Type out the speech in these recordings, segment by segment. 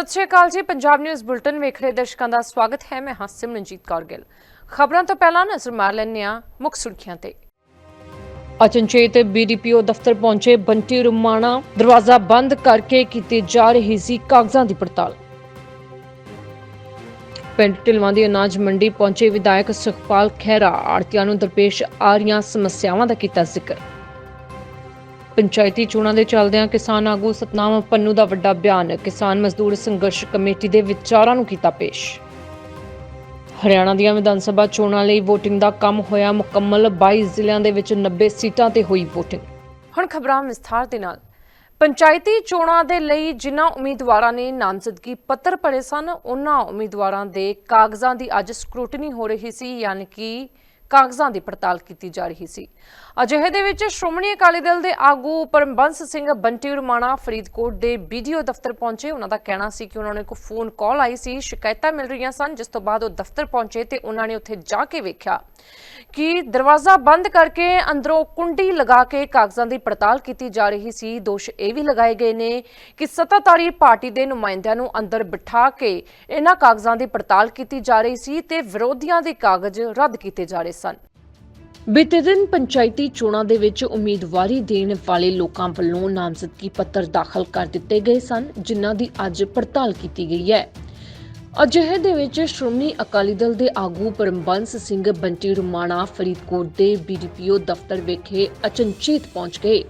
ਸਤਿ ਸ਼੍ਰੀ ਅਕਾਲ ਜੀ। Punjab news bulletin ਵੇਖ ਰਹੇ ਦਰਸ਼ਕਾਂ ਦਾ ਸਵਾਗਤ ਹੈ। ਮੈਂ ਹਾਂ ਸਿਮਰਨਜੀਤ ਕੌਰ ਗਿੱਲ। ਖਬਰਾਂ ਤੋਂ ਪਹਿਲਾਂ ਨਜ਼ਰ ਮਾਰ ਲੈਂਦੇ ਹਾਂ ਮੁੱਖ ਸੁਰਖੀਆਂ ਤੇ। ਅਚਨਚੇਤ ਬੀਡੀਪੀਓ ਦਫ਼ਤਰ ਪਹੁੰਚੇ ਬੰਟੀ ਰੁਮਾਣਾ। ਦਰਵਾਜ਼ਾ ਬੰਦ ਕਰਕੇ ਕੀਤੀ ਜਾ ਰਹੀ ਸੀ ਕਾਗਜ਼ਾਂ ਦੀ ਪੜਤਾਲ। ਪਿੰਡ ਢਿਲਵਾਂ ਦੀ ਅਨਾਜ ਮੰਡੀ ਪਹੁੰਚੇ ਵਿਧਾਇਕ ਸੁਖਪਾਲ ਖਹਿਰਾ। ਆੜਤੀਆਂ ਨੂੰ ਦਰਪੇਸ਼ ਆ ਰਹੀਆਂ ਸਮੱਸਿਆਵਾਂ ਦਾ ਕੀਤਾ ਜ਼ਿਕਰ। ਪੰਚਾਇਤੀ ਚੋਣਾਂ ਦੇ ਚੱਲਦਿਆਂ ਕਿਸਾਨ ਆਗੂ ਸਤਨਾਮ ਪੰਨੂ ਦਾ ਵੱਡਾ ਬਿਆਨ, ਕਿਸਾਨ ਮਜ਼ਦੂਰ ਸੰਘਰਸ਼ ਕਮੇਟੀ ਦੇ ਵਿਚਾਰਾਂ ਨੂੰ ਕੀਤਾ ਪੇਸ਼। ਹਰਿਆਣਾ ਦੀਆਂ ਵਿਧਾਨ ਸਭਾ ਚੋਣਾਂ ਲਈ VOTING ਦਾ ਕੰਮ ਹੋਇਆ ਮੁਕੰਮਲ 22 ਜ਼ਿਲ੍ਹਿਆਂ ਦੇ ਵਿੱਚ 90 ਸੀਟਾਂ ਤੇ ਹੋਈ VOTING ਹੁਣ ਖਬਰਾਂ ਵਿਸਥਾਰ ਦੇ ਨਾਲ। ਪੰਚਾਇਤੀ ਚੋਣਾਂ ਦੇ ਲਈ ਜਿਨ੍ਹਾਂ ਉਮੀਦਵਾਰਾਂ ਨੇ ਨਾਮਜ਼ਦਗੀ ਪੱਤਰ ਭਰੇ ਸਨ, ਉਹਨਾਂ ਉਮੀਦਵਾਰਾਂ ਦੇ ਕਾਗਜ਼ਾਂ ਦੀ ਅੱਜ ਸਕਰੂਟਨੀ ਹੋ ਰਹੀ ਸੀ, ਯਾਨੀ ਕਿ ਕਾਗਜ਼ਾਂ ਦੀ ਪੜਤਾਲ ਕੀਤੀ ਜਾ ਰਹੀ ਸੀ। ਅਜਿਹੇ ਦੇ ਵਿੱਚ ਸ਼੍ਰੋਮਣੀ ਅਕਾਲੀ ਦਲ ਦੇ ਆਗੂ ਪਰਮਬੰਸ ਸਿੰਘ ਬੰਟੀ ਰਮਾਣਾ ਫਰੀਦਕੋਟ ਦੇ ਬੀਡੀਓ ਦਫ਼ਤਰ ਪਹੁੰਚੇ। ਉਹਨਾਂ ਦਾ ਕਹਿਣਾ ਸੀ ਕਿ ਉਹਨਾਂ ਨੂੰ ਇੱਕ ਫੋਨ ਕਾਲ ਆਈ ਸੀ। ਸ਼ਿਕਾਇਤਾਂ ਮਿਲ ਰਹੀਆਂ ਸਨ, ਜਿਸ ਤੋਂ ਬਾਅਦ ਉਹ ਦਫ਼ਤਰ ਪਹੁੰਚੇ ਤੇ ਉਹਨਾਂ ਨੇ ਉੱਥੇ ਜਾ ਕੇ ਵੇਖਿਆ। ਕਿ ਦਰਵਾਜ਼ਾ ਬੰਦ ਕਰਕੇ ਅੰਦਰੋਂ ਕੁੰਡੀ ਲਗਾ ਕੇ ਕਾਗਜ਼ਾਂ ਦੀ ਪੜਤਾਲ ਕੀਤੀ ਜਾ ਰਹੀ ਸੀ। ਦੋਸ਼ ਇਹ ਵੀ ਲਗਾਏ ਗਏ ਨੇ ਕਿ ਸੱਤਾਧਾਰੀ ਪਾਰਟੀ ਦੇ ਨੁਮਾਇੰਦਿਆਂ ਨੂੰ ਅੰਦਰ ਬਿਠਾ ਕੇ ਇਹਨਾਂ ਕਾਗਜ਼ਾਂ ਦੀ ਪੜਤਾਲ ਕੀਤੀ ਜਾ ਰਹੀ ਸੀ ਤੇ ਵਿਰੋਧੀਆਂ ਦੇ ਕਾਗਜ਼ ਰੱਦ ਕੀਤੇ ਜਾ ਰਹੇ ਸਨ। ਬੀਤੇ ਦਿਨ ਪੰਚਾਇਤੀ ਚੋਣਾਂ ਦੇ ਵਿੱਚ ਉਮੀਦਵਾਰੀ ਦੇਣ ਵਾਲੇ ਲੋਕਾਂ ਵੱਲੋਂ ਨਾਮਜ਼ਦਗੀ ਪੱਤਰ ਦਾਖਲ ਕਰ ਦਿੱਤੇ ਗਏ ਸਨ, ਜਿਨ੍ਹਾਂ ਦੀ ਅੱਜ ਪੜਤਾਲ ਕੀਤੀ ਗਈ ਹੈ। ਅਜਿਹੇ ਦੇ ਵਿੱਚ ਸ਼੍ਰੋਮਣੀ ਅਕਾਲੀ ਦਲ ਦੇ ਆਗੂ ਪਰਮਬੰਸ ਸਿੰਘ ਬੰਟੀ ਰੁਮਾਣਾ ਫਰੀਦਕੋਟ ਦੇ ਬੀਡੀਪੀਓ ਦਫ਼ਤਰ ਵਿਖੇ ਅਚਨਚੇਤ ਪਹੁੰਚ ਗਏ।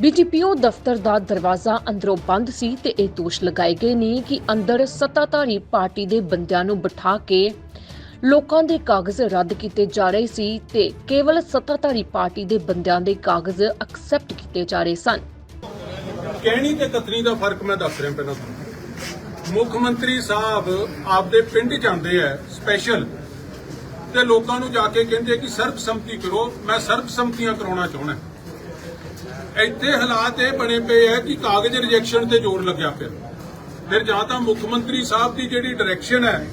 ਬੀਡੀਪੀਓ ਦਫ਼ਤਰ ਦਾ ਦਰਵਾਜ਼ਾ ਅੰਦਰੋਂ ਬੰਦ ਸੀ ਤੇ ਇਹ ਦੋਸ਼ ਲਗਾਏ ਗਏ ਨੇ ਕਿ ਅੰਦਰ ਸੱਤਾਧਾਰੀ ਪਾਰਟੀ ਦੇ ਬੰਦਿਆਂ ਨੂੰ ਬਿਠਾ ਕੇ ਲੋਕਾਂ ਦੇ ਕਾਗਜ਼ ਰੱਦ ਕੀਤੇ ਜਾ ਰਹੇ ਸੀ ਤੇ ਕੇਵਲ ਸੱਤਾਧਾਰੀ ਪਾਰਟੀ ਦੇ ਬੰਦਿਆਂ ਦੇ ਕਾਗਜ਼ ਐਕਸੈਪਟ ਕੀਤੇ ਜਾ ਰਹੇ ਸਨ। ਕਹਿਣੀ ਤੇ ਕਤਨੀ ਦਾ ਫ਼ਰਕ ਮੈਂ ਦੱਸ ਰਿਹਾ ਪਹਿਲਾਂ ਮੁੱਖ ਮੰਤਰੀ ਸਾਹਿਬ ਆਪਦੇ ਪਿੰਡ ਜਾਂਦੇ ਆ ਸਪੈਸ਼ਲ ਤੇ ਲੋਕਾਂ ਨੂੰ ਜਾ ਕੇ ਕਹਿੰਦੇ ਕਿ ਸਰਬਸੰਮਤੀ ਕਰੋ, ਮੈਂ ਸਰਬਸੰਮਤੀਆਂ ਕਰਾਉਣਾ ਚਾਹੁੰਦਾ। ਇੱਥੇ ਹਾਲਾਤ ਇਹ ਬਣੇ ਪਏ ਆ ਕਿ ਕਾਗਜ਼ ਰਿਜੈਕਸ਼ਨ ਤੇ ਜ਼ੋਰ ਲੱਗਿਆ ਪਿਆ। ਫਿਰ ਜਾਂ ਤਾਂ ਮੁੱਖ ਮੰਤਰੀ ਸਾਹਿਬ ਦੀ ਜਿਹੜੀ ਡਾਇਰੈਕਸ਼ਨ ਹੈ,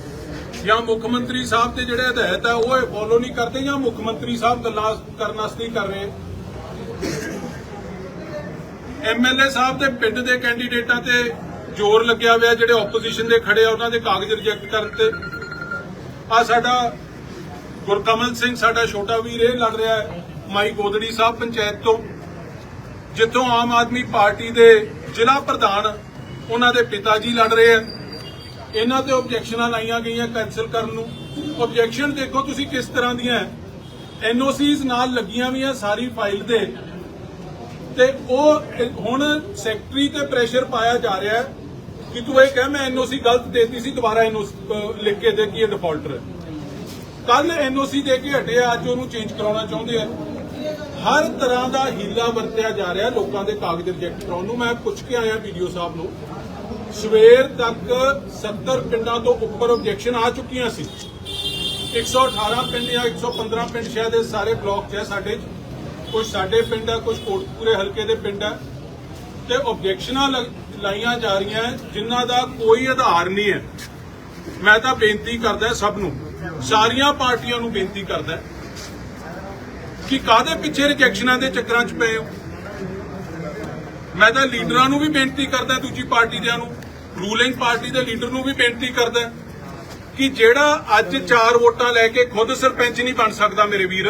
ਜਾਂ ਮੁੱਖ ਮੰਤਰੀ ਸਾਹਿਬ ਦੇ ਜਿਹੜੇ ਹਦਾਇਤ ਹੈ ਉਹ ਇਹ ਫੋਲੋ ਨਹੀਂ ਕਰਦੇ, ਜਾਂ ਮੁੱਖ ਮੰਤਰੀ ਸਾਹਿਬ ਗੱਲਾਂ ਕਰਨ ਵਾਸਤੇ ਹੀ ਕਰ ਰਹੇ ਐਮਐਲਏ ਸਾਹਿਬ ਦੇ ਪਿੰਡ ਦੇ ਕੈਂਡੀਡੇਟਾਂ ਤੇ ਜ਼ੋਰ ਲੱਗਿਆ ਹੋਇਆ ਜਿਹੜੇ ਆਪੋਜੀਸ਼ਨ ਦੇ ਖੜੇ ਆ, ਉਹਨਾਂ ਦੇ ਕਾਗਜ਼ ਰਿਜੈਕਟ ਕਰਨ ਤੇ। ਆ ਸਾਡਾ ਗੁਰਕਮਲ ਸਿੰਘ, ਸਾਡਾ ਛੋਟਾ ਵੀਰ, ਇਹ ਲੜ ਰਿਹਾ ਹੈ ਮਾਈ ਗੋਦੜੀ ਸਾਹਿਬ ਪੰਚਾਇਤ ਤੋਂ। ਜਿੱਥੋਂ ਆਮ ਆਦਮੀ ਪਾਰਟੀ ਦੇ ਜ਼ਿਲ੍ਹਾ ਪ੍ਰਧਾਨ ਉਹਨਾਂ ਦੇ ਪਿਤਾ ਜੀ ਲੜ ਰਹੇ ਆ ਇਹਨਾਂ ਤੇ ਆਬਜੈਕਸ਼ਨਾਂ ਲਾਈਆਂ ਗਈਆਂ ਕੈਨਸਲ ਕਰਨ ਨੂੰ। ਆਬਜੈਕਸ਼ਨ ਦੇਖੋ ਤੁਸੀਂ ਕਿਸ ਤਰ੍ਹਾਂ ਦੀਆਂ ਐਨਓਸੀਜ਼ ਨਾਲ ਲੱਗੀਆਂ ਵੀ ਆ ਸਾਰੀ ਫਾਈਲ ਦੇ। ਤੇ ਉਹ ਹੁਣ ਸੈਕਟਰੀ ਤੇ ਪ੍ਰੈਸ਼ਰ ਪਾਇਆ ਜਾ ਰਿਹਾ ਹੈ। ਕਿ ਤੂੰ ਇਹ ਕਹਿ, ਮੈਂ ਐਨਓਸੀ ਗਲਤ ਦੇਤੀ ਸੀ, ਦੁਬਾਰਾ ਐਨਓਸੀ ਲਿਖ ਕੇ ਦੇ ਕਿ ਇਹ ਡਿਫਾਲਟਰ ਹੈ। ਕੱਲ ਐਨਓਸੀ ਦੇ ਕੇ ਹਟੇ ਅੱਜ ਉਹਨੂੰ ਚੇਂਜ ਕਰਾਉਣਾ ਚਾਹੁੰਦੇ ਆ। ਹਰ ਤਰ੍ਹਾਂ ਦਾ ਹੀਲਾ ਵਰਤਿਆ ਜਾ ਰਿਹਾ, ਲੋਕਾਂ ਦੇ ਕਾਗਜ਼ ਰਿਜੈਕਟ ਕਰਾਉਣ ਨੂੰ। ਮੈਂ ਪੁੱਛ ਕੇ ਆਇਆ ਵੀਡੀਓ ਸਾਹਿਬ ਨੂੰ, ਸਵੇਰ ਤੱਕ 70 ਪਿੰਡਾਂ ਤੋਂ ਉੱਪਰ ਆਬਜੈਕਸ਼ਨ ਆ ਚੁੱਕੀਆਂ ਸੀ। 118 ਪਿੰਡ ਜਾਂ 115 ਪਿੰਡ ਸ਼ਾਇਦ ਇਹ ਸਾਰੇ ਬਲਾਕ 'ਚ ਹੈ ਸਾਡੇ 'ਚ। ਕੁਝ ਸਾਡੇ ਪਿੰਡ ਹੈ ਕੁਝ ਕੋਟਪੂਰੇ ਹਲਕੇ ਦੇ ਪਿੰਡ ਹੈ। ਤੇ ਆਬਜੈਕਸ਼ਨਾਂ ਲੱਗ- ਲਾਈਆਂ ਜਾ ਰਹੀਆਂ ਜਿਨ੍ਹਾਂ ਦਾ ਕੋਈ ਆਧਾਰ ਨਹੀਂ ਹੈ। ਮੈਂ ਤਾਂ ਬੇਨਤੀ ਕਰਦਾ ਸਭ ਨੂੰ, ਸਾਰੀਆਂ ਪਾਰਟੀਆਂ ਨੂੰ ਬੇਨਤੀ ਕਰਦਾ ਕਿ ਕਾਦੇ ਪਿੱਛੇ ਰਿਜੈਕਸ਼ਨਾਂ ਦੇ ਚੱਕਰਾਂ 'ਚ ਪਏ ਹੋ? ਮੈਂ ਤਾਂ ਲੀਡਰਾਂ ਨੂੰ ਵੀ ਬੇਨਤੀ ਕਰਦਾ ਦੂਜੀ ਪਾਰਟੀ ਦਿਆਂ ਨੂੰ ਰੂਲਿੰਗ ਪਾਰਟੀ ਦੇ ਲੀਡਰ ਨੂੰ ਵੀ ਬੇਨਤੀ ਕਰਦਾ ਕਿ ਜਿਹੜਾ ਅੱਜ ਚਾਰ ਵੋਟਾਂ ਲੈ ਕੇ ਖੁਦ ਸਰਪੰਚ ਨਹੀਂ ਬਣ ਸਕਦਾ ਮੇਰੇ ਵੀਰ,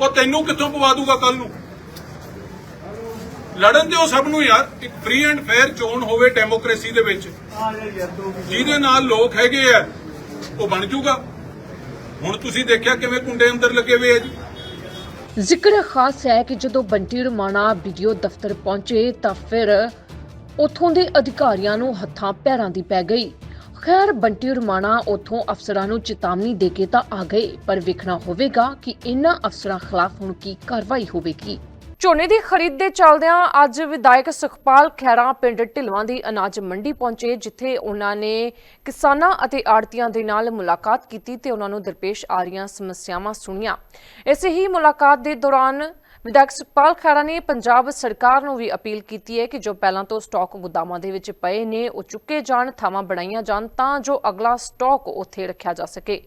ਉਹ ਤੈਨੂੰ ਕਿੱਥੋਂ ਪਵਾ ਦੂਗਾ ਕੱਲ ਨੂੰ? ਲੜਨ ਦਿਓ ਸਭ ਨੂੰ ਯਾਰ, ਇੱਕ ਫ੍ਰੀ ਐਂਡ ਫੇਅਰ ਚੋਣ ਹੋਵੇ ਡੈਮੋਕ੍ਰੇਸੀ ਦੇ ਵਿੱਚ। ਜਿਹਦੇ ਨਾਲ ਲੋਕ ਹੈਗੇ ਆ, ਉਹ ਬਣ ਜੂਗਾ। ਹੁਣ ਤੁਸੀਂ ਦੇਖਿਆ ਕਿਵੇਂ ਕੁੰਡੇ ਅੰਦਰ ਲੱਗੇ ਹੋਏ ਆ ਜੀ। ਜ਼ਿਕਰ ਖਾਸ ਹੈ ਕਿ ਜਦੋਂ ਬੰਟੀ ਰਮਾਣਾ ਵੀਡੀਓ ਦਫ਼ਤਰ ਪਹੁੰਚੇ ਤਾਂ ਫਿਰ ਉਥੋਂ ਦੇ ਅਧਿਕਾਰੀਆਂ ਨੂੰ ਹੱਥਾਂ ਪੈਰਾਂ ਦੀ ਪੈ ਗਈ। ਖੈਰ, ਬੰਟੀ ਰਮਾਣਾ ਉਥੋਂ ਅਫਸਰਾਂ ਨੂੰ ਚੇਤਾਵਨੀ ਦੇ ਕੇ ਤਾਂ ਆ ਗਏ, ਪਰ ਵੇਖਣਾ ਹੋਵੇਗਾ ਕਿ ਇਨ੍ਹਾਂ ਅਫਸਰਾਂ ਖਿਲਾਫ ਹੁਣ ਕੀ ਕਾਰਵਾਈ ਹੋਵੇਗੀ। ਝੋਨੇ ਦੀ ਖਰੀਦ ਦੇ ਚੱਲਦਿਆਂ ਅੱਜ ਵਿਧਾਇਕ ਸੁਖਪਾਲ ਖੈਰਾ ਪਿੰਡ ਢਿਲਵਾਂ ਦੀ ਅਨਾਜ ਮੰਡੀ ਪਹੁੰਚੇ, ਜਿੱਥੇ ਉਹਨਾਂ ਨੇ ਕਿਸਾਨਾਂ ਅਤੇ ਆੜਤੀਆਂ ਦੇ ਨਾਲ ਮੁਲਾਕਾਤ ਕੀਤੀ ਤੇ ਉਹਨਾਂ ਨੂੰ ਦਰਪੇਸ਼ ਆ ਰਹੀਆਂ ਸਮੱਸਿਆਵਾਂ ਸੁਣੀਆਂ। ਇਸੇ ਹੀ ਮੁਲਾਕਾਤ ਦੇ ਦੌਰਾਨ ਵਿਧਾਇਕ ਸੁਖਪਾਲ ਖੈਰਾ ਨੇ ਪੰਜਾਬ ਸਰਕਾਰ ਨੂੰ ਵੀ ਅਪੀਲ ਕੀਤੀ ਹੈ ਕਿ ਜੋ ਪਹਿਲਾਂ ਤੋਂ ਸਟਾਕ ਗੁਦਾਮਾਂ ਦੇ ਵਿੱਚ ਪਏ ਨੇ, ਉਹ ਚੁੱਕੇ ਜਾਣ, ਥਾਵਾਂ ਬਣਾਈਆਂ ਜਾਣ ਤਾਂ ਜੋ ਅਗਲਾ ਸਟਾਕ ਉੱਥੇ ਰੱਖਿਆ ਜਾ ਸਕੇ।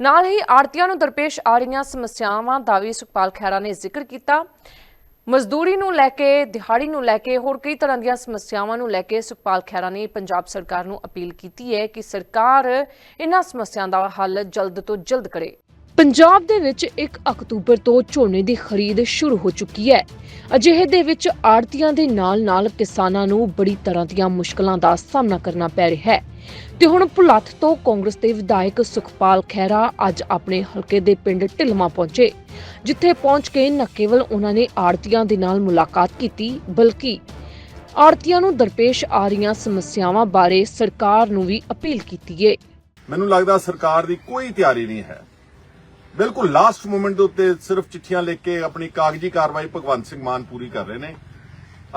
ਨਾਲ ਹੀ ਆੜਤੀਆਂ ਨੂੰ ਦਰਪੇਸ਼ ਆ ਰਹੀਆਂ ਸਮੱਸਿਆਵਾਂ ਦਾ ਵੀ ਸੁਖਪਾਲ ਖੈਰਾ ਨੇ ਜ਼ਿਕਰ ਕੀਤਾ। ਮਜ਼ਦੂਰੀ ਨੂੰ ਲੈ ਕੇ, ਦਿਹਾੜੀ ਨੂੰ ਲੈ ਕੇ, ਹੋਰ ਕਈ ਤਰ੍ਹਾਂ ਦੀਆਂ ਸਮੱਸਿਆਵਾਂ ਨੂੰ ਲੈ ਕੇ ਸੁਖਪਾਲ ਖਹਿਰਾ ਨੇ ਪੰਜਾਬ ਸਰਕਾਰ ਨੂੰ ਅਪੀਲ ਕੀਤੀ ਹੈ ਕਿ ਸਰਕਾਰ ਇਹਨਾਂ ਸਮੱਸਿਆਵਾਂ ਦਾ ਹੱਲ ਜਲਦ ਤੋਂ ਜਲਦ ਕਰੇ। ਪੰਜਾਬ ਦੇ ਵਿੱਚ 1 ਅਕਤੂਬਰ ਤੋਂ ਝੋਨੇ ਦੀ ਖਰੀਦ ਸ਼ੁਰੂ ਹੋ ਚੁੱਕੀ ਹੈ। ਅਜਿਹੇ ਦੇ ਵਿੱਚ ਆੜਤੀਆਂ ਦੇ ਨਾਲ-ਨਾਲ ਕਿਸਾਨਾਂ ਨੂੰ ਬੜੀ ਤਰ੍ਹਾਂ ਦੀਆਂ ਮੁਸ਼ਕਲਾਂ ਦਾ ਸਾਹਮਣਾ ਕਰਨਾ ਪੈ ਰਿਹਾ ਹੈ। ਤੇ ਹੁਣ ਭੁਲੱਥ ਤੋਂ ਕਾਂਗਰਸ ਦੇ ਵਿਧਾਇਕ ਸੁਖਪਾਲ ਖਹਿਰਾ ਅੱਜ ਆਪਣੇ ਹਲਕੇ ਦੇ ਪਿੰਡ ਢਿਲਮਾ ਪਹੁੰਚੇ, ਜਿੱਥੇ ਪਹੁੰਚ ਕੇ ਨਾ ਕੇਵਲ ਉਹਨਾਂ ਨੇ ਆੜਤੀਆਂ ਦੇ ਨਾਲ ਮੁਲਾਕਾਤ ਕੀਤੀ, ਬਲਕਿ ਆੜਤੀਆਂ ਨੂੰ ਦਰਪੇਸ਼ ਆ ਰਹੀਆਂ ਸਮੱਸਿਆਵਾਂ ਬਾਰੇ ਸਰਕਾਰ ਨੂੰ ਵੀ ਅਪੀਲ ਕੀਤੀ ਹੈ ਮੈਨੂੰ ਲੱਗਦਾ ਸਰਕਾਰ ਦੀ ਕੋਈ ਤਿਆਰੀ ਨਹੀਂ ਹੈ। ਬਿਲਕੁਲ ਲਾਸਟ ਮੂਮੈਂਟ ਦੇ ਉੱਤੇ ਸਿਰਫ ਚਿੱਠੀਆਂ ਲਿਖ ਕੇ ਆਪਣੀ ਕਾਗਜ਼ੀ ਕਾਰਵਾਈ ਭਗਵੰਤ ਸਿੰਘ ਮਾਨ ਪੂਰੀ ਕਰ ਰਹੇ ਨੇ।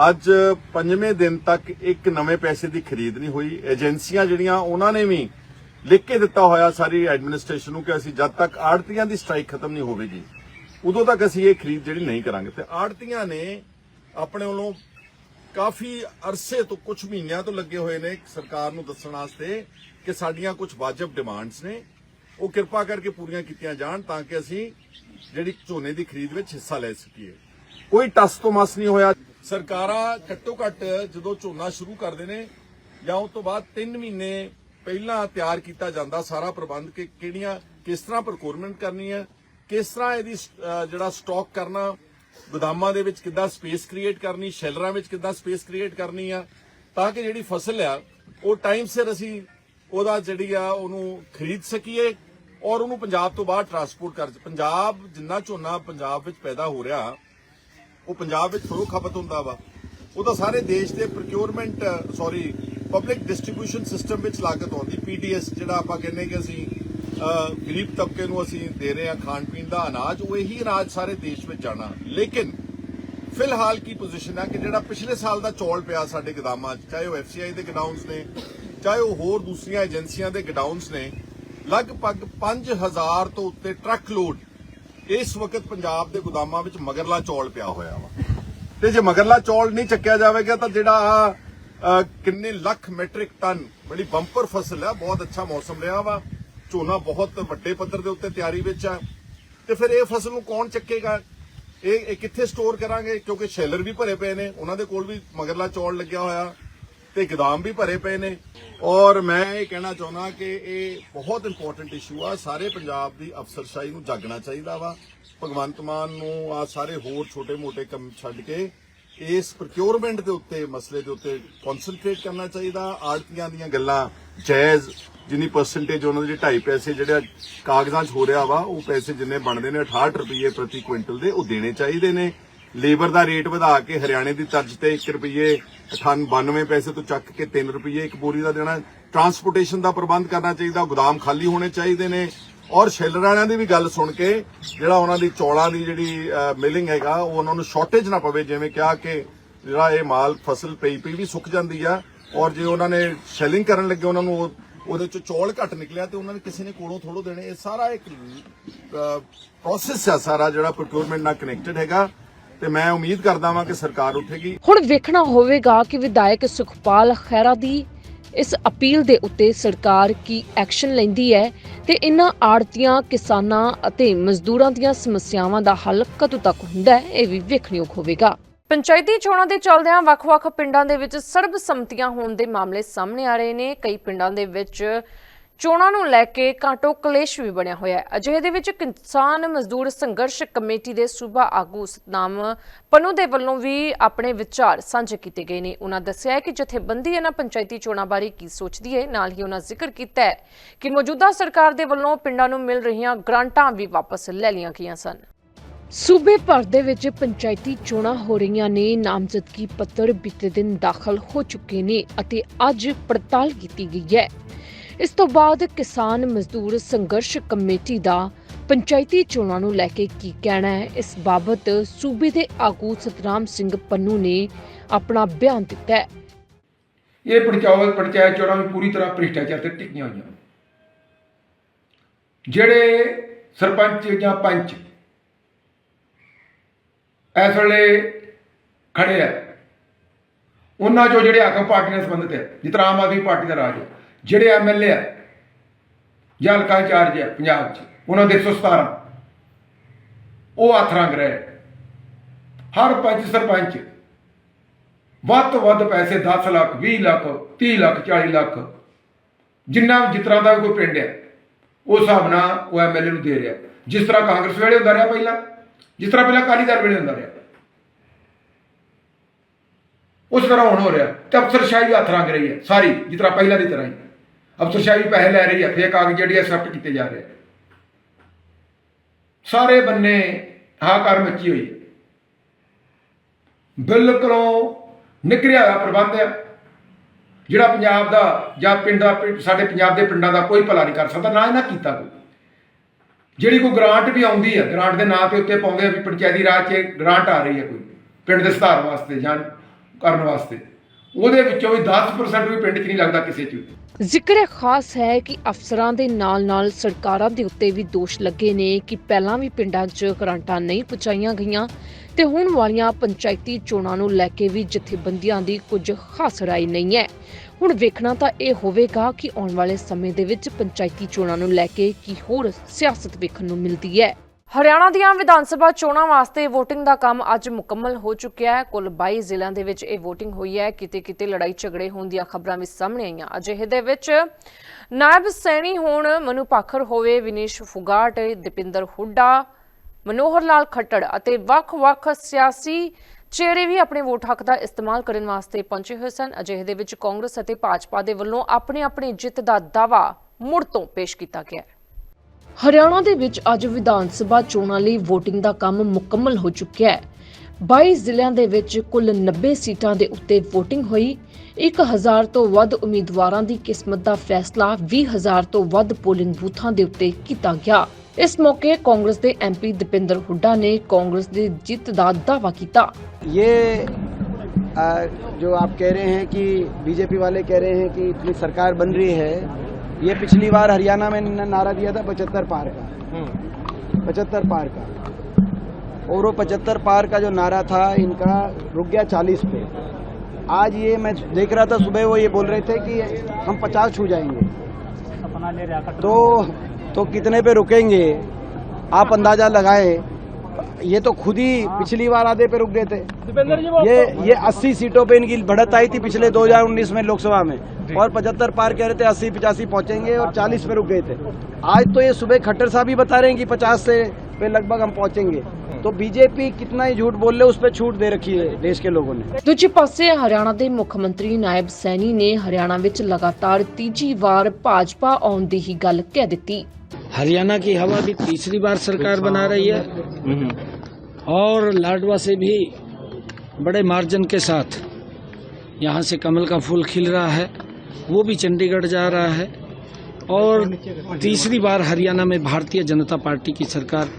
ਅੱਜ ਪੰਜਵੇਂ ਦਿਨ ਤੱਕ ਇੱਕ ਨਵੇਂ ਪੈਸੇ ਦੀ ਖਰੀਦ ਨਹੀਂ ਹੋਈ। ਏਜੰਸੀਆਂ ਜਿਹੜੀਆਂ, ਉਹਨਾਂ ਨੇ ਵੀ ਲਿਖ ਕੇ ਦਿੱਤਾ ਹੋਇਆ ਸਾਰੀ ਐਡਮਿਨਿਸਟ੍ਰੇਸ਼ਨ ਨੂੰ ਕਿ ਅਸੀਂ ਜਦ ਤੱਕ ਆੜਤੀਆਂ ਦੀ ਸਟ੍ਰਾਈਕ ਖਤਮ ਨਹੀਂ ਹੋਵੇਗੀ, ਉਦੋਂ ਤੱਕ ਅਸੀਂ ਇਹ ਖਰੀਦ ਜਿਹੜੀ ਨਹੀਂ ਕਰਾਂਗੇ। ਤੇ ਆੜਤੀਆਂ ਨੇ ਆਪਣੇ ਵੱਲੋਂ ਕਾਫੀ ਅਰਸੇ ਤੋਂ ਕੁਝ ਮਹੀਨਿਆਂ ਤੋਂ ਲੱਗੇ ਹੋਏ ਨੇ ਸਰਕਾਰ ਨੂੰ ਦੱਸਣ ਵਾਸਤੇ ਕਿ ਸਾਡੀਆਂ ਕੁਝ ਵਾਜਬ ਡਿਮਾਂਡਸ ਨੇ। ਉਹ ਕਿਰਪਾ ਕਰਕੇ ਪੂਰੀਆਂ ਕੀਤੀਆਂ ਜਾਣ ਤਾਂ ਕਿ ਅਸੀਂ ਜਿਹੜੀ ਝੋਨੇ ਦੀ ਖਰੀਦ ਵਿੱਚ ਹਿੱਸਾ ਲੈ ਸਕੀਏ। ਕੋਈ ਟਸ ਤੋਂ ਮਸ ਨਹੀਂ ਹੋਇਆ। ਸਰਕਾਰਾਂ ਘੱਟੋ ਘੱਟ ਜਦੋਂ ਝੋਨਾ ਸ਼ੁਰੂ ਕਰਦੇ ਨੇ ਜਾਂ ਉਸ ਤੋਂ ਬਾਅਦ 3 ਮਹੀਨੇ ਪਹਿਲਾਂ ਤਿਆਰ ਕੀਤਾ ਜਾਂਦਾ ਸਾਰਾ ਪ੍ਰਬੰਧ ਕਿ ਕਿਹੜੀਆਂ, ਕਿਸ ਤਰ੍ਹਾਂ ਪ੍ਰੋਕਿਊਰਮੈਂਟ ਕਰਨੀ ਹੈ, ਕਿਸ ਤਰ੍ਹਾਂ ਇਹਦੀ ਜਿਹੜਾ ਸਟਾਕ ਕਰਨਾ ਗੋਦਾਮਾਂ ਦੇ ਵਿੱਚ ਕਿੱਦਾਂ ਸਪੇਸ ਕ੍ਰੀਏਟ ਕਰਨੀ, ਸ਼ੈਲਰਾਂ ਵਿੱਚ ਕਿੱਦਾਂ ਸਪੇਸ ਕ੍ਰੀਏਟ ਕਰਨੀ ਆ, ਤਾਂ ਕਿ ਜਿਹੜੀ ਫਸਲ ਆ, ਉਹ ਟਾਈਮ ਸਿਰ ਅਸੀਂ ਉਹਦਾ ਜਿਹੜੀ ਆ ਉਹਨੂੰ ਖਰੀਦ ਸਕੀਏ ਔਰ ਉਹਨੂੰ ਪੰਜਾਬ ਤੋਂ ਬਾਹਰ ਟਰਾਂਸਪੋਰਟ ਕਰ ਪੰਜਾਬ ਜਿੰਨਾ ਝੋਨਾ ਪੰਜਾਬ ਵਿੱਚ ਪੈਦਾ ਹੋ ਰਿਹਾ, ਉਹ ਪੰਜਾਬ ਵਿੱਚ ਥੋੜ੍ਹਾ ਖਪਤ ਹੁੰਦਾ ਵਾ। ਉਹ ਤਾਂ ਸਾਰੇ ਦੇਸ਼ ਦੇ procurement sorry public distribution system ਵਿੱਚ ਲਾਗਤ ਆਉਂਦੀ। ਪੀਡੀਐਸ ਜਿਹੜਾ ਆਪਾਂ ਕਹਿੰਦੇ ਕਿ ਅਸੀਂ ਗਰੀਬ ਤਬਕੇ ਨੂੰ ਅਸੀਂ ਦੇ ਰਹੇ ਹਾਂ ਖਾਣ ਪੀਣ ਦਾ ਅਨਾਜ, ਉਹ ਇਹੀ ਅਨਾਜ ਸਾਰੇ ਦੇਸ਼ ਵਿੱਚ ਜਾਣਾ। ਲੇਕਿਨ ਫਿਲਹਾਲ ਕੀ ਪੋਜੀਸ਼ਨ ਹੈ ਕਿ ਜਿਹੜਾ ਪਿਛਲੇ ਸਾਲ ਦਾ ਚੌਲ ਪਿਆ ਸਾਡੇ ਗੋਦਾਮਾਂ 'ਚ, ਚਾਹੇ ਉਹ ਐਫਸੀਆਈ ਦੇ ਗਡਾਊਨਸ ਨੇ, ਚਾਹੇ ਉਹ ਹੋਰ ਦੂਸਰੀਆਂ ਏਜੰਸੀਆਂ ਦੇ ਗਡਾਊਨਸ ਨੇ ਲਗਭਗ 5000 ਤੋਂ ਉੱਤੇ ਟਰੱਕ ਲੋਡ ਇਸ ਵਕਤ ਪੰਜਾਬ ਦੇ ਗੋਦਾਮਾਂ ਵਿੱਚ ਮਗਰਲਾ ਚੌਲ ਪਿਆ ਹੋਇਆ ਵਾ। ਤੇ ਜੇ ਮਗਰਲਾ ਚੌਲ ਨਹੀਂ ਚੱਕਿਆ ਜਾਵੇਗਾ ਤਾਂ ਜਿਹੜਾ ਆਹ, ਕਿੰਨੇ ਲੱਖ ਮੈਟ੍ਰਿਕ ਟਨ ਬੜੀ ਬੰਪਰ ਫਸਲ ਹੈ ਬਹੁਤ ਅੱਛਾ ਮੌਸਮ ਰਿਹਾ ਵਾ। ਝੋਨਾ ਬਹੁਤ ਵੱਡੇ ਪੱਧਰ ਦੇ ਉੱਤੇ ਤਿਆਰੀ ਵਿੱਚ ਆ। ਤੇ ਫਿਰ ਇਹ ਫਸਲ ਨੂੰ ਕੌਣ ਚੱਕੇਗਾ? ਇਹ ਇਹ ਕਿੱਥੇ ਸਟੋਰ ਕਰਾਂਗੇ? ਕਿਉਂਕਿ ਸ਼ੈਲਰ ਵੀ ਭਰੇ ਪਏ ਨੇ। ਉਹਨਾਂ ਦੇ ਕੋਲ ਵੀ ਮਗਰਲਾ ਚੌਲ ਲੱਗਿਆ ਹੋਇਆ। ਤੇ ਗੋਦਾਮ ਵੀ ਭਰੇ ਪਏ ਨੇ। ਔਰ ਮੈਂ ਇਹ ਕਹਿਣਾ ਚਾਹੁੰਦਾ ਕਿ ਇਹ ਬਹੁਤ ਇੰਪੋਰਟੈਂਟ ਇਸ਼ੂ ਆ। ਸਾਰੇ ਪੰਜਾਬ ਦੀ ਅਫਸਰਸ਼ਾਹੀ ਨੂੰ ਜਾਗਣਾ ਚਾਹੀਦਾ ਵਾ। ਭਗਵੰਤ ਮਾਨ ਨੂੰ ਆ ਸਾਰੇ ਹੋਰ ਛੋਟੇ-ਮੋਟੇ ਕੰਮ ਛੱਡ ਕੇ ਇਸ ਪ੍ਰੋਕਿਊਰਮੈਂਟ ਦੇ ਉੱਤੇ, ਮਸਲੇ ਦੇ ਉੱਤੇ ਕਨਸੈਂਟਰੇਟ ਕਰਨਾ ਚਾਹੀਦਾ। ਆੜਤੀਆਂ ਦੀਆਂ ਗੱਲਾਂ, ਜਾਇਜ਼ ਜਿੰਨੀ ਪਰਸੈਂਟੇਜ ਉਹਨਾਂ ਦੇ 2.5 ਪੈਸੇ ਜਿਹੜੇ ਕਾਗਜ਼ਾਂ 'ਚ ਹੋ ਰਿਹਾ ਵਾ, ਉਹ ਪੈਸੇ ਜਿੰਨੇ ਬਣਦੇ ਨੇ 68 ਰੁਪਏ ਪ੍ਰਤੀ ਕੁਇੰਟਲ ਦੇ, ਉਹ ਦੇਣੇ ਚਾਹੀਦੇ ਨੇ। ਲੇਬਰ ਦਾ ਰੇਟ ਵਧਾ ਕੇ ਹਰਿਆਣੇ ਦੀ ਤਰਜ਼ ਤੇ 1 ਰੁਪਏ 98 ਪੈਸੇ ਤੋਂ ਚੱਕ ਕੇ 3 ਰੁਪਏ ਇੱਕ ਬੋਰੀ ਦਾ ਦੇਣਾ। ਟਰਾਂਸਪੋਰਟੇਸ਼ਨ ਦਾ ਪ੍ਰਬੰਧ ਕਰਨਾ ਚਾਹੀਦਾ, ਗੋਦਾਮ ਖਾਲੀ ਹੋਣੇ ਚਾਹੀਦੇ ਨੇ। ਔਰ ਸ਼ੈਲਰ ਵਾਲਿਆਂ ਦੀ ਵੀ ਗੱਲ ਸੁਣ ਕੇ ਜਿਹੜਾ ਉਹਨਾਂ ਦੀ ਚੌਲਾਂ ਦੀ ਜਿਹੜੀ ਮਿਲਿੰਗ ਹੈਗਾ, ਉਹ ਉਹਨਾਂ ਨੂੰ ਸ਼ਾਰਟੇਜ ਨਾ ਪਵੇ, ਜਿਵੇਂ ਕਿਹਾ ਕਿ ਜਿਹੜਾ ਇਹ ਮਾਲ ਫਸਲ ਪਈ ਪਈ ਵੀ ਸੁੱਕ ਜਾਂਦੀ ਆ ਔਰ ਜੇ ਉਹਨਾਂ ਨੇ ਸ਼ੈਲਿੰਗ ਕਰਨ ਲੱਗੇ ਉਹਨਾਂ ਨੂੰ, ਉਹ- ਉਹਦੇ ਚ ਚੌਲ ਘੱਟ ਨਿਕਲਿਆ ਤੇ ਉਹਨਾਂ ਨੇ ਕਿਸੇ ਨੇ ਕੋਲੋਂ ਥੋੜੋ ਦੇਣੇ। ਇਹ ਸਾਰਾ ਇੱਕ ਪ੍ਰੋਸੈਸ ਆ ਸਾਰਾ ਜਿਹੜਾ ਪ੍ਰੋਕਿਊਰਮੈਂਟ ਨਾਲ ਕਨੈਕਟਡ ਹੈਗਾ। ਤੇ ਮੈਂ ਉਮੀਦ ਕਰਦਾ ਹਾਂ ਕਿ ਸਰਕਾਰ ਉੱਠੇਗੀ। ਹੁਣ ਵੇਖਣਾ ਹੋਵੇਗਾ ਕਿ ਵਿਧਾਇਕ ਸੁਖਪਾਲ ਖਹਿਰਾ ਦੀ ਇਸ ਅਪੀਲ ਦੇ ਉੱਤੇ ਸਰਕਾਰ ਕੀ ਐਕਸ਼ਨ ਲੈਂਦੀ ਹੈ ਤੇ ਇਨ੍ਹਾਂ ਆੜਤੀਆਂ ਕਿਸਾਨਾਂ ਅਤੇ ਮਜ਼ਦੂਰਾਂ ਦੀਆਂ ਸਮੱਸਿਆਵਾਂ ਦਾ ਹੱਲ ਕਦੋਂ ਤੱਕ ਹੁੰਦਾ ਹੈ ਇਹ ਵੀ ਵੇਖਣਯੋਗ ਹੋਵੇਗਾ। ਪੰਚਾਇਤੀ ਚੋਣਾਂ ਦੇ ਚੱਲਦਿਆਂ ਵੱਖ-ਵੱਖ ਪਿੰਡਾਂ ਦੇ ਵਿੱਚ ਸਰਬਸੰਮਤੀਆਂ ਹੋਣ ਦੇ ਮਾਮਲੇ ਸਾਹਮਣੇ ਆ ਰਹੇ ਨੇ। ਕਈ ਪਿੰਡਾਂ ਦੇ ਵਿੱਚ ਚੋਣਾਂ ਨੂੰ ਲੈ ਕੇ ਕਾਂਟੋ ਕਲੇਸ਼ ਵੀ ਬਣਿਆ ਹੋਇਆ ਹੈ। ਅਜਿਹੇ ਦੇ ਵਿੱਚ ਕਿਸਾਨ ਮਜ਼ਦੂਰ ਸੰਘਰਸ਼ ਕਮੇਟੀ ਦੇ ਸੂਬਾ ਆਗੂ ਸਤਨਾਮ ਪਨੂ ਦੇ ਵੱਲੋਂ ਵੀ ਆਪਣੇ ਵਿਚਾਰ ਸਾਂਝੇ ਕੀਤੇ ਗਏ ਨੇ। ਉਹਨਾਂ ਦੱਸਿਆ ਹੈ ਕਿ ਜਥੇਬੰਦੀ ਇਹਨਾਂ ਪੰਚਾਇਤੀ ਚੋਣਾਂ ਬਾਰੇ ਕੀ ਸੋਚਦੀ ਹੈ, ਨਾਲ ਹੀ ਉਹਨਾਂ ਜ਼ਿਕਰ ਕੀਤਾ ਹੈ ਕਿ ਮੌਜੂਦਾ ਸਰਕਾਰ ਦੇ ਵੱਲੋਂ ਪਿੰਡਾਂ ਨੂੰ ਮਿਲ ਰਹੀਆਂ ਗ੍ਰਾਂਟਾਂ ਵੀ ਵਾਪਸ ਲੈ ਲਈਆਂ ਗਈਆਂ ਸਨ। ਸੂਬੇ ਭਰ ਦੇ ਵਿੱਚ ਪੰਚਾਇਤੀ ਚੋਣਾਂ ਹੋ ਰਹੀਆਂ ਨੇ। ਨਾਮਜ਼ਦਗੀ ਪੱਤਰ ਬੀਤੇ ਦਿਨ ਦਾਖਲ ਹੋ ਚੁੱਕੇ ਨੇ ਅਤੇ ਅੱਜ ਪੜਤਾਲ ਕੀਤੀ ਗਈ ਹੈ। ਇਸ ਤੋਂ ਬਾਅਦ ਕਿਸਾਨ ਮਜ਼ਦੂਰ ਸੰਘਰਸ਼ ਕਮੇਟੀ ਦਾ ਪੰਚਾਇਤੀ ਚੋਣਾਂ ਨੂੰ ਲੈ ਕੇ ਕੀ ਕਹਿਣਾ ਹੈ? ਇਸ ਬਾਬਤ ਸੂਬੇ ਦੇ ਆਗੂ ਸਤਨਾਮ ਸਿੰਘ ਪੰਨੂ ਨੇ ਆਪਣਾ ਬਿਆਨ ਦਿੱਤਾ ਹੈ। ਇਹ ਪੰਚਾਇਤ ਪੰਚਾਇਤ ਚੋਣਾਂ ਵੀ ਪੂਰੀ ਤਰ੍ਹਾਂ ਭ੍ਰਿਸ਼ਟਾਚਾਰ ਤੇ ਟਿਕੀਆਂ ਹੋਈਆਂ ਜਿਹੜੇ ਸਰਪੰਚ ਜਾਂ ਪੰਚ ਇਸ ਵੇਲੇ ਖੜੇ ਆ, ਉਹਨਾਂ ਚੋਂ ਜਿਹੜੇ ਆਗੂ ਪਾਰਟੀ ਨਾਲ ਸੰਬੰਧਿਤ ਹੈ, ਜਿਸ ਤਰ੍ਹਾਂ ਆਮ ਆਦਮੀ ਪਾਰਟੀ ਦਾ ਰਾਜ ਹੈ ਜਿਹੜੇ ਐਮਐਲਏ ਆ, ਜਾਂ ਹਲਕਾ ਇੰਚਾਰਜ ਹੈ ਪੰਜਾਬ 'ਚ, ਉਹਨਾਂ ਦੇ 117 ਉਹ ਹੱਥ ਰੰਗ ਰਹੇ। ਹਰ ਪੰਚ ਸਰਪੰਚ, ਵੱਧ ਤੋਂ ਵੱਧ ਪੈਸੇ 10 ਲੱਖ 20 ਲੱਖ 30 ਲੱਖ 40 ਲੱਖ, ਜਿੰਨਾ ਜਿਸ ਤਰ੍ਹਾਂ ਦਾ ਵੀ ਕੋਈ ਪਿੰਡ ਹੈ ਉਸ ਹਿਸਾਬ ਨਾਲ ਉਹ ਐਮਐਲਏ ਨੂੰ ਦੇ ਰਿਹਾ। ਜਿਸ ਤਰ੍ਹਾਂ ਕਾਂਗਰਸ ਵੇਲੇ ਹੁੰਦਾ ਰਿਹਾ ਪਹਿਲਾਂ, ਜਿਸ ਤਰ੍ਹਾਂ ਪਹਿਲਾਂ ਅਕਾਲੀ ਦਲ ਵੇਲੇ ਹੁੰਦਾ ਰਿਹਾ। ਉਸ ਤਰ੍ਹਾਂ ਹੁਣ ਹੋ ਰਿਹਾ। ਤੇ ਅਫਸਰਸ਼ਾਹੀ ਵੀ ਹੱਥ ਰੰਗ ਰਹੀ ਹੈ, ਸਾਰੀ, ਜਿਸ ਤਰ੍ਹਾਂ ਪਹਿਲਾਂ ਦੀ ਤਰ੍ਹਾਂ ਹੀ। ਅਫਸਰਸ਼ਾਹੀ ਪੈਸੇ ਲੈ ਰਹੀ ਹੈ ਫੇਕ ਕਾਗਜ਼ ਜਿਹੜੀ ਹੈ ਸਖਤ ਕੀਤੇ ਜਾ ਰਹੇ ਸਾਰੇ ਬੰਨੇ ਹਾਕਾਰ ਮੱਚੀ ਹੋਈ। ਹੈ ਬਿਲਕੁਲੋਂ ਨਿਕਰਿਆ ਹੋਇਆ ਪ੍ਰਬੰਧ ਹੈ ਜਿਹੜਾ ਪੰਜਾਬ ਦਾ ਜਾਂ ਪਿੰਡ ਦਾ ਸਾਡੇ ਪੰਜਾਬ ਦੇ ਪਿੰਡਾਂ ਦਾ ਕੋਈ ਭਲਾ ਨਹੀਂ ਕਰ ਸਕਦਾ, ਨਾ ਇਹਨਾਂ ਕੀਤਾ ਕੋਈ। ਜਿਹੜੀ ਕੋਈ ਗ੍ਰਾਂਟ ਵੀ ਆਉਂਦੀ ਹੈ ਗ੍ਰਾਂਟ ਦੇ ਨਾਂ ਤੇ ਉੱਤੇ ਪਾਉਂਦੇ ਆ ਵੀ ਪੰਚਾਇਤੀ ਰਾਜ 'ਚ ਗ੍ਰਾਂਟ ਆ ਰਹੀ ਹੈ ਕੋਈ, ਪਿੰਡ ਦੇ ਸੁਧਾਰ ਵਾਸਤੇ ਜਾਂ ਕਰਨ ਵਾਸਤੇ। ਉਹਦੇ ਵਿੱਚੋਂ ਵੀ 10% ਵੀ ਪਿੰਡ 'ਚ ਨਹੀਂ ਲੱਗਦਾ ਕਿਸੇ 'ਚ ਵੀ। ਜ਼ਿਕਰ ਖਾਸ ਹੈ ਕਿ ਅਫਸਰਾਂ ਦੇ ਨਾਲ-ਨਾਲ ਸਰਕਾਰਾਂ ਦੇ ਉੱਤੇ ਵੀ ਦੋਸ਼ ਲੱਗੇ ਨੇ ਕਿ ਪਹਿਲਾਂ ਵੀ ਪਿੰਡਾਂ 'ਚ ਗਰਾਂਟਾਂ ਨਹੀਂ ਪਹੁੰਚਾਈਆਂ ਗਈਆਂ ਤੇ ਹੁਣ ਵਾਲੀਆਂ ਪੰਚਾਇਤੀ ਚੋਣਾਂ ਨੂੰ ਲੈ ਕੇ ਵੀ ਜਥੇਬੰਦੀਆਂ ਦੀ ਕੁਝ ਖਾਸ ਰਾਏ ਨਹੀਂ ਹੈ। ਹੁਣ ਵੇਖਣਾ ਤਾਂ ਇਹ ਹੋਵੇਗਾ ਕਿ ਆਉਣ ਵਾਲੇ ਸਮੇਂ ਦੇ ਵਿੱਚ ਪੰਚਾਇਤੀ ਚੋਣਾਂ ਨੂੰ ਲੈ ਕੇ ਕੀ ਹੋਰ ਸਿਆਸਤ ਵੇਖਣ ਨੂੰ ਮਿਲਦੀ ਹੈ। ਹਰਿਆਣਾ ਦੀਆਂ ਵਿਧਾਨ ਸਭਾ ਚੋਣਾਂ ਵਾਸਤੇ VOTING ਦਾ ਕੰਮ ਅੱਜ ਮੁਕੰਮਲ ਹੋ ਚੁੱਕਿਆ ਹੈ। ਕੁੱਲ 22 ਜ਼ਿਲ੍ਹਿਆਂ ਦੇ ਵਿੱਚ ਇਹ VOTING ਹੋਈ ਹੈ। ਕਿਤੇ ਕਿਤੇ ਲੜਾਈ ਝਗੜੇ ਹੋਣ ਦੀਆਂ ਖਬਰਾਂ ਵੀ ਸਾਹਮਣੇ ਆਈਆਂ। ਅਜਿਹੇ ਦੇ ਵਿੱਚ ਨਾਇਬ ਸੈਣੀ ਹੋਣ ਮਨੂ ਭਾਖਰ ਹੋਵੇ, ਵਿਨੇਸ਼ ਫੁਗਾਟ, ਦੀਪਿੰਦਰ ਹੁੱਡਾ, ਮਨੋਹਰ ਲਾਲ ਖੱਟੜ ਅਤੇ ਵੱਖ-ਵੱਖ ਸਿਆਸੀ ਚਿਹਰੇ ਵੀ ਆਪਣੇ ਵੋਟ ਹੱਕ ਦਾ ਇਸਤੇਮਾਲ ਕਰਨ ਵਾਸਤੇ ਪਹੁੰਚੇ ਹੋਏ ਸਨ। ਅਜਿਹੇ ਦੇ ਵਿੱਚ ਕਾਂਗਰਸ ਅਤੇ ਭਾਜਪਾ ਦੇ ਵੱਲੋਂ ਆਪਣੇ ਆਪਣੇ ਜਿੱਤ ਦਾ ਦਾਅਵਾ ਮੁੜ ਤੋਂ ਪੇਸ਼ ਕੀਤਾ ਗਿਆ ਹੈ। ਹਰਿਆਣਾ ਦੇ ਵਿੱਚ ਅੱਜ ਵਿਧਾਨ ਸਭਾ ਚੋਣਾਂ ਲਈ VOTING ਦਾ ਕੰਮ ਮੁਕੰਮਲ ਹੋ ਚੁੱਕਿਆ ਹੈ 22 ਜ਼ਿਲ੍ਹਿਆਂ ਦੇ ਵਿੱਚ ਕੁੱਲ 90 ਸੀਟਾਂ ਦੇ ਉੱਤੇ VOTING ਹੋਈ 1000 ਤੋਂ ਵੱਧ ਉਮੀਦਵਾਰਾਂ ਦੀ ਕਿਸਮਤ ਦਾ ਫੈਸਲਾ 20000 ਤੋਂ ਵੱਧ ਪੋਲਿੰਗ ਬੂਥਾਂ ਦੇ ਉੱਤੇ ਕੀਤਾ ਗਿਆ ਇਸ ਮੌਕੇ ਕਾਂਗਰਸ ਦੇ ਐਮਪੀ ਦੀਪਿੰਦਰ ਹੁੱਡਾ ਨੇ ਕਾਂਗਰਸ ਦੀ ਜਿੱਤ ਦਾ ਦਾਅਵਾ ਕੀਤਾ ये आ, जो आप कह रहे हैं कि बीजेपी वाले कह रहे हैं कि इतनी सरकार बन रही है ये पिछली बार हरियाणा में नारा दिया था पचहत्तर पार का। पचहत्तर पार का। और वो पचहत्तर पार का जो नारा था इनका रुक गया चालीस पे। आज ये मैं देख रहा था सुबह वो ये बोल रहे थे कि हम पचास छू जाएँगे। तो तो कितने पे रुकेंगे? आप अंदाज़ा लगाए। ये तो खुद ही पिछली बार आधे पे रुक गए थे। ये ये 80 सीटों पे इनकी बढ़त आई थी पिछले 2019 में लोकसभा में। और 75 पार कह रहे थे 80 पचासी पहुंचेंगे और 40 पे रुक गए थे आज तो ये सुबह खट्टर साहब ही बता रहे हैं कि 50 से पे लगभग हम पहुंचेंगे तो बीजेपी कितना ही झूठ बोल रहे उस पर छूट दे रखी है देश के लोगों ने ਦੂਜੇ ਪਾਸੇ ਹਰਿਆਣਾ ਦੇ ਮੁੱਖ ਮੰਤਰੀ ਨਾਇਬ ਸੈਣੀ ਨੇ ਹਰਿਆਣਾ ਵਿੱਚ ਲਗਾਤਾਰ ਤੀਜੀ ਵਾਰ ਭਾਜਪਾ ਆਉਣ ਦੀ ਹੀ ਗੱਲ ਕਹਿ ਦਿੱਤੀ हरियाणा की हवा भी तीसरी बार सरकार बना रही है और लाडवा से भी बड़े मार्जिन के साथ यहाँ से कमल का फूल खिल रहा है वो भी चंडीगढ़ जा रहा है। और तीसरी बार हरियाणा में भारतीय जनता पार्टी की सरकार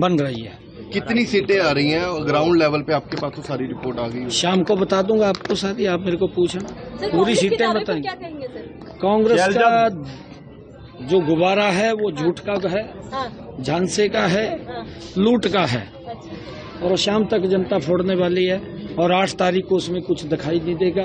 बन रही है। कितनी सीटें आ रही हैं? और ग्राउंड लेवल पे आपके पास तो सारी रिपोर्ट आ गई। है शाम को बता दूँगा आपको सारी आप मेरे को पूछना। पूरी सीटें बताएँगे कांग्रेस का जो गुब्बारा है वो झूठ का है झांसे का है लूट का है। और शाम तक जनता फोड़ने वाली है और आठ तारीख को उसमें कुछ दिखाई नहीं देगा।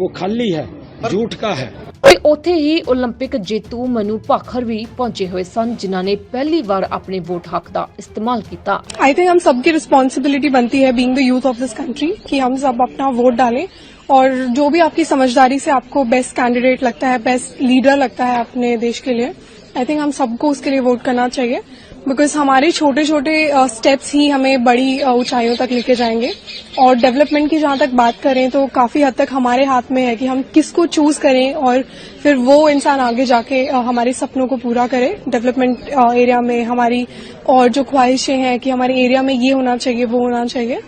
वो खाली है। झूठ का है ਤੇ ਉੱਥੇ ਹੀ 올림픽 ਜੇਤੂ ਮਨੂ ਭਾਖਰ ਵੀ ਪਹੁੰਚੇ ਹੋਏ ਸਨ ਜਿਨ੍ਹਾਂ ਨੇ ਪਹਿਲੀ ਵਾਰ ਆਪਣੇ ਵੋਟ ਹੱਕ ਦਾ ਇਸਤੇਮਾਲ ਕੀਤਾ आई थिंक हम सबकी रिस्पॉन्सिबिलिटी बनती है being the youth of this country कि हम सब अपना वोट डालें और जो भी आपकी समझदारी से आपको बेस्ट कैंडिडेट लगता है बेस्ट लीडर लगता है अपने देश के लिए आई थिंक हम सबको उसके लिए वोट करना चाहिए बिकॉज़ हमारे छोटे छोटे स्टेप्स ही हमें बड़ी ऊंचाइयों तक लेके जाएँगे। और डेवलपमेंट की जहाँ तक बात करें तो काफ़ी हद तक हमारे हाथ में है कि हम किसको चूज़ करें और फिर वो इंसान आगे जाके हमारे सपनों को पूरा करे। डेवलपमेंट एरिया में हमारी और जो ख्वाहिशें हैं कि हमारे एरिया में ये होना चाहिए, वो होना चाहिए।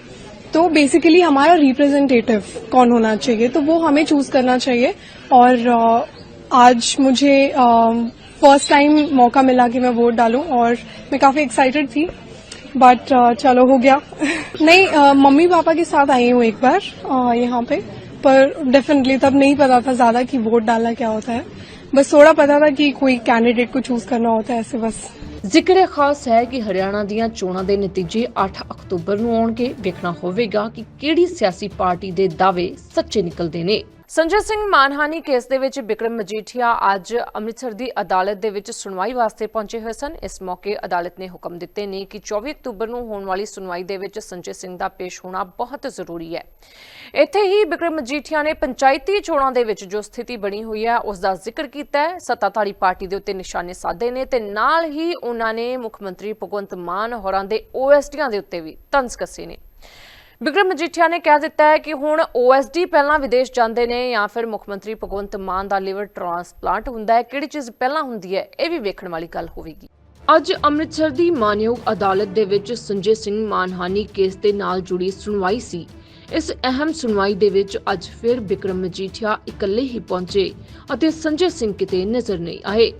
तो बेसिकली हमारा रिप्रेजेंटेटिव कौन होना चाहिए? तो वो हमें चूज़ करना चाहिए। और आज मुझे फर्स्ट टाइम मौका मिला कि मैं वोट डालूं और मैं काफी एक्साइटेड थी बट चलो हो गया नहीं अ, मम्मी पापा के साथ आई हूँ एक बार अ, यहाँ पे पर डेफिनेटली तब नहीं पता था ज्यादा कि वोट डालना क्या होता है बस थोड़ा पता था कि कोई कैंडिडेट को चूज करना होता है ऐसे बस ਜ਼ਿਕਰ ਖਾਸ ਹੈ ਕਿ ਹਰਿਆਣਾ ਦੀਆਂ ਚੋਣਾਂ ਦੇ ਨਤੀਜੇ 8 ਅਕਤੂਬਰ ਨੂੰ ਆਉਣਗੇ ਵੇਖਣਾ ਹੋਵੇਗਾ ਕਿ ਕਿਹੜੀ ਸਿਆਸੀ ਪਾਰਟੀ ਦੇ ਦਾਅਵੇ ਸੱਚੇ ਨਿਕਲਦੇ ਨੇ ਸੰਜੇ ਸਿੰਘ ਮਾਨਹਾਨੀ ਕੇਸ ਦੇ ਵਿੱਚ ਬਿਕਰਮ ਮਜੀਠੀਆ ਅੱਜ ਅੰਮ੍ਰਿਤਸਰ ਦੀ ਅਦਾਲਤ ਦੇ ਵਿੱਚ ਸੁਣਵਾਈ ਵਾਸਤੇ ਪਹੁੰਚੇ ਹੋਏ ਸਨ। ਇਸ ਮੌਕੇ ਅਦਾਲਤ ਨੇ ਹੁਕਮ ਦਿੱਤੇ ਨੇ ਕਿ 24 ਅਕਤੂਬਰ ਨੂੰ ਹੋਣ ਵਾਲੀ ਸੁਣਵਾਈ ਦੇ ਵਿੱਚ ਸੰਜੇ ਸਿੰਘ ਦਾ ਪੇਸ਼ ਹੋਣਾ ਬਹੁਤ ਜ਼ਰੂਰੀ ਹੈ। ਇੱਥੇ ਹੀ ਬਿਕਰਮ ਮਜੀਠੀਆ ਨੇ ਪੰਚਾਇਤੀ ਚੋਣਾਂ ਦੇ ਵਿੱਚ ਜੋ ਸਥਿਤੀ ਬਣੀ ਹੋਈ ਹੈ, ਉਸ ਦਾ ਜ਼ਿਕਰ ਕੀਤਾ ਹੈ। ਸੱਤਾਧਾਰੀ ਪਾਰਟੀ ਦੇ ਉੱਤੇ ਨਿਸ਼ਾਨੇ ਸਾਧੇ ਨੇ ਤੇ ਨਾਲ ਹੀ ਉਹਨਾਂ ਨੇ ਮੁੱਖ ਮੰਤਰੀ ਭਗਵੰਤ ਮਾਨ ਹੋਰਾਂ ਦੇ ਓਐਸਡੀਆਂ ਦੇ ਉੱਤੇ ਵੀ ਤੰਜ਼ ਕੱਸੇ ਨੇ। ਬਿਕਰਮ ਮਜੀਠੀਆ ਨੇ ਕਹਿ ਦਿੱਤਾ ਹੈ ਕਿ ਹੁਣ ਓਐਸਡੀ ਪਹਿਲਾਂ ਵਿਦੇਸ਼ ਜਾਂਦੇ ਨੇ ਜਾਂ ਫਿਰ ਮੁੱਖ ਮੰਤਰੀ ਭਗਵੰਤ ਮਾਨ ਦਾ ਲਿਵਰ ਟ੍ਰਾਂਸਪਲਾਂਟ ਹੁੰਦਾ ਹੈ, ਕਿਹੜੀ ਚੀਜ਼ ਪਹਿਲਾਂ ਹੁੰਦੀ ਹੈ, ਇਹ ਵੀ ਵੇਖਣ ਵਾਲੀ ਗੱਲ ਹੋਵੇਗੀ। ਅੱਜ ਅੰਮ੍ਰਿਤਸਰ ਦੀ ਮਾਨਯੋਗ ਅਦਾਲਤ ਦੇ ਵਿੱਚ ਸੰਜੇ ਸਿੰਘ ਮਾਨਹਾਨੀ ਕੇਸ ਦੇ ਨਾਲ ਜੁੜੀ ਸੁਣਵਾਈ ਸੀ। ਇਸ ਅਹਿਮ ਸੁਣਵਾਈ ਦੇ ਵਿੱਚ ਅੱਜ ਫਿਰ ਬਿਕਰਮ ਮਜੀਠੀਆ ਇਕੱਲੇ ਹੀ ਪਹੁੰਚੇ ਅਤੇ ਸੰਜੇ ਸਿੰਘ ਕਿਤੇ ਨਜ਼ਰ ਨਹੀਂ ਆਏ।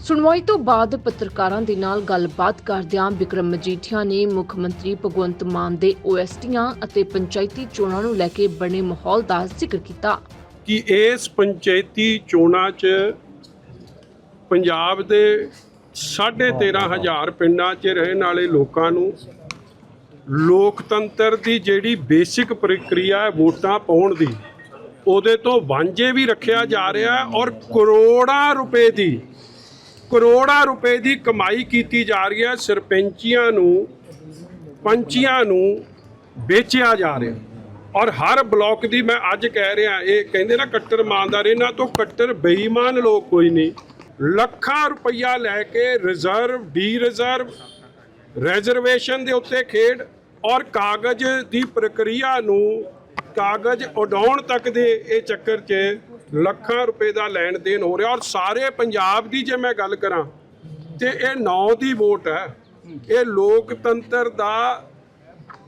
ਸੁਣਵਾਈ ਤੋਂ ਬਾਅਦ ਪੱਤਰਕਾਰਾਂ ਦੇ ਨਾਲ ਗੱਲਬਾਤ ਕਰਦਿਆਂ ਬਿਕਰਮ ਮਜੀਠੀਆ ਨੇ ਮੁੱਖ ਮੰਤਰੀ ਭਗਵੰਤ ਮਾਨ ਦੇ ਓਐਸਟੀਆਂ ਅਤੇ ਪੰਚਾਇਤੀ ਚੋਣਾਂ ਨੂੰ ਲੈ ਕੇ ਬਣੇ ਮਾਹੌਲ ਦਾ ਜ਼ਿਕਰ ਕੀਤਾ। ਕਿ ਇਸ ਪੰਚਾਇਤੀ ਚੋਣਾਂ 'ਚ ਪੰਜਾਬ ਦੇ 13500 ਪਿੰਡਾਂ 'ਚ ਰਹਿਣ ਵਾਲੇ ਲੋਕਾਂ ਨੂੰ ਲੋਕਤੰਤਰ ਦੀ ਜਿਹੜੀ ਬੇਸਿਕ ਪ੍ਰਕਿਰਿਆ ਹੈ ਵੋਟਾਂ ਪਾਉਣ ਦੀ, ਉਹਦੇ ਤੋਂ ਵਾਂਝੇ ਵੀ ਰੱਖਿਆ ਜਾ ਰਿਹਾ ਔਰ ਕਰੋੜਾਂ ਰੁਪਏ ਦੀ ਕਰੋੜਾਂ ਰੁਪਏ ਦੀ ਕਮਾਈ ਕੀਤੀ ਜਾ ਰਹੀ ਹੈ, ਸਰਪੰਚੀਆਂ ਨੂੰ, ਪੰਚੀਆਂ ਨੂੰ ਵੇਚਿਆ ਜਾ ਰਿਹਾ। ਔਰ ਹਰ ਬਲਾਕ ਦੀ ਮੈਂ ਅੱਜ ਕਹਿ ਰਿਹਾ, ਇਹ ਕਹਿੰਦੇ ਨਾ ਕੱਟਰ ਇਮਾਨਦਾਰ, ਇਹਨਾਂ ਤੋਂ ਕੱਟਰ ਬੇਈਮਾਨ ਲੋਕ ਕੋਈ ਨਹੀਂ। ਲੱਖਾਂ ਰੁਪਈਆ ਲੈ ਕੇ ਰਿਜ਼ਰਵ ਡੀ ਰਿਜ਼ਰਵ ਰਿਜ਼ਰਵੇਸ਼ਨ ਦੇ ਉੱਤੇ ਖੇਡ ਔਰ ਕਾਗਜ਼ ਦੀ ਪ੍ਰਕਿਰਿਆ ਨੂੰ ਕਾਗਜ਼ ਉਡਾਉਣ ਤੱਕ ਦੇ ਇਹ ਚੱਕਰ 'ਚ ਲੱਖਾਂ ਰੁਪਏ ਦਾ ਲੈਣ ਦੇਣ ਹੋ ਰਿਹਾ ਔਰ ਸਾਰੇ ਪੰਜਾਬ ਦੀ ਜੇ ਮੈਂ ਗੱਲ ਕਰਾਂ ਤੇ ਇਹ ਨੌ ਦੀ ਵੋਟ ਹੈ। ਇਹ ਲੋਕਤੰਤਰ ਦਾ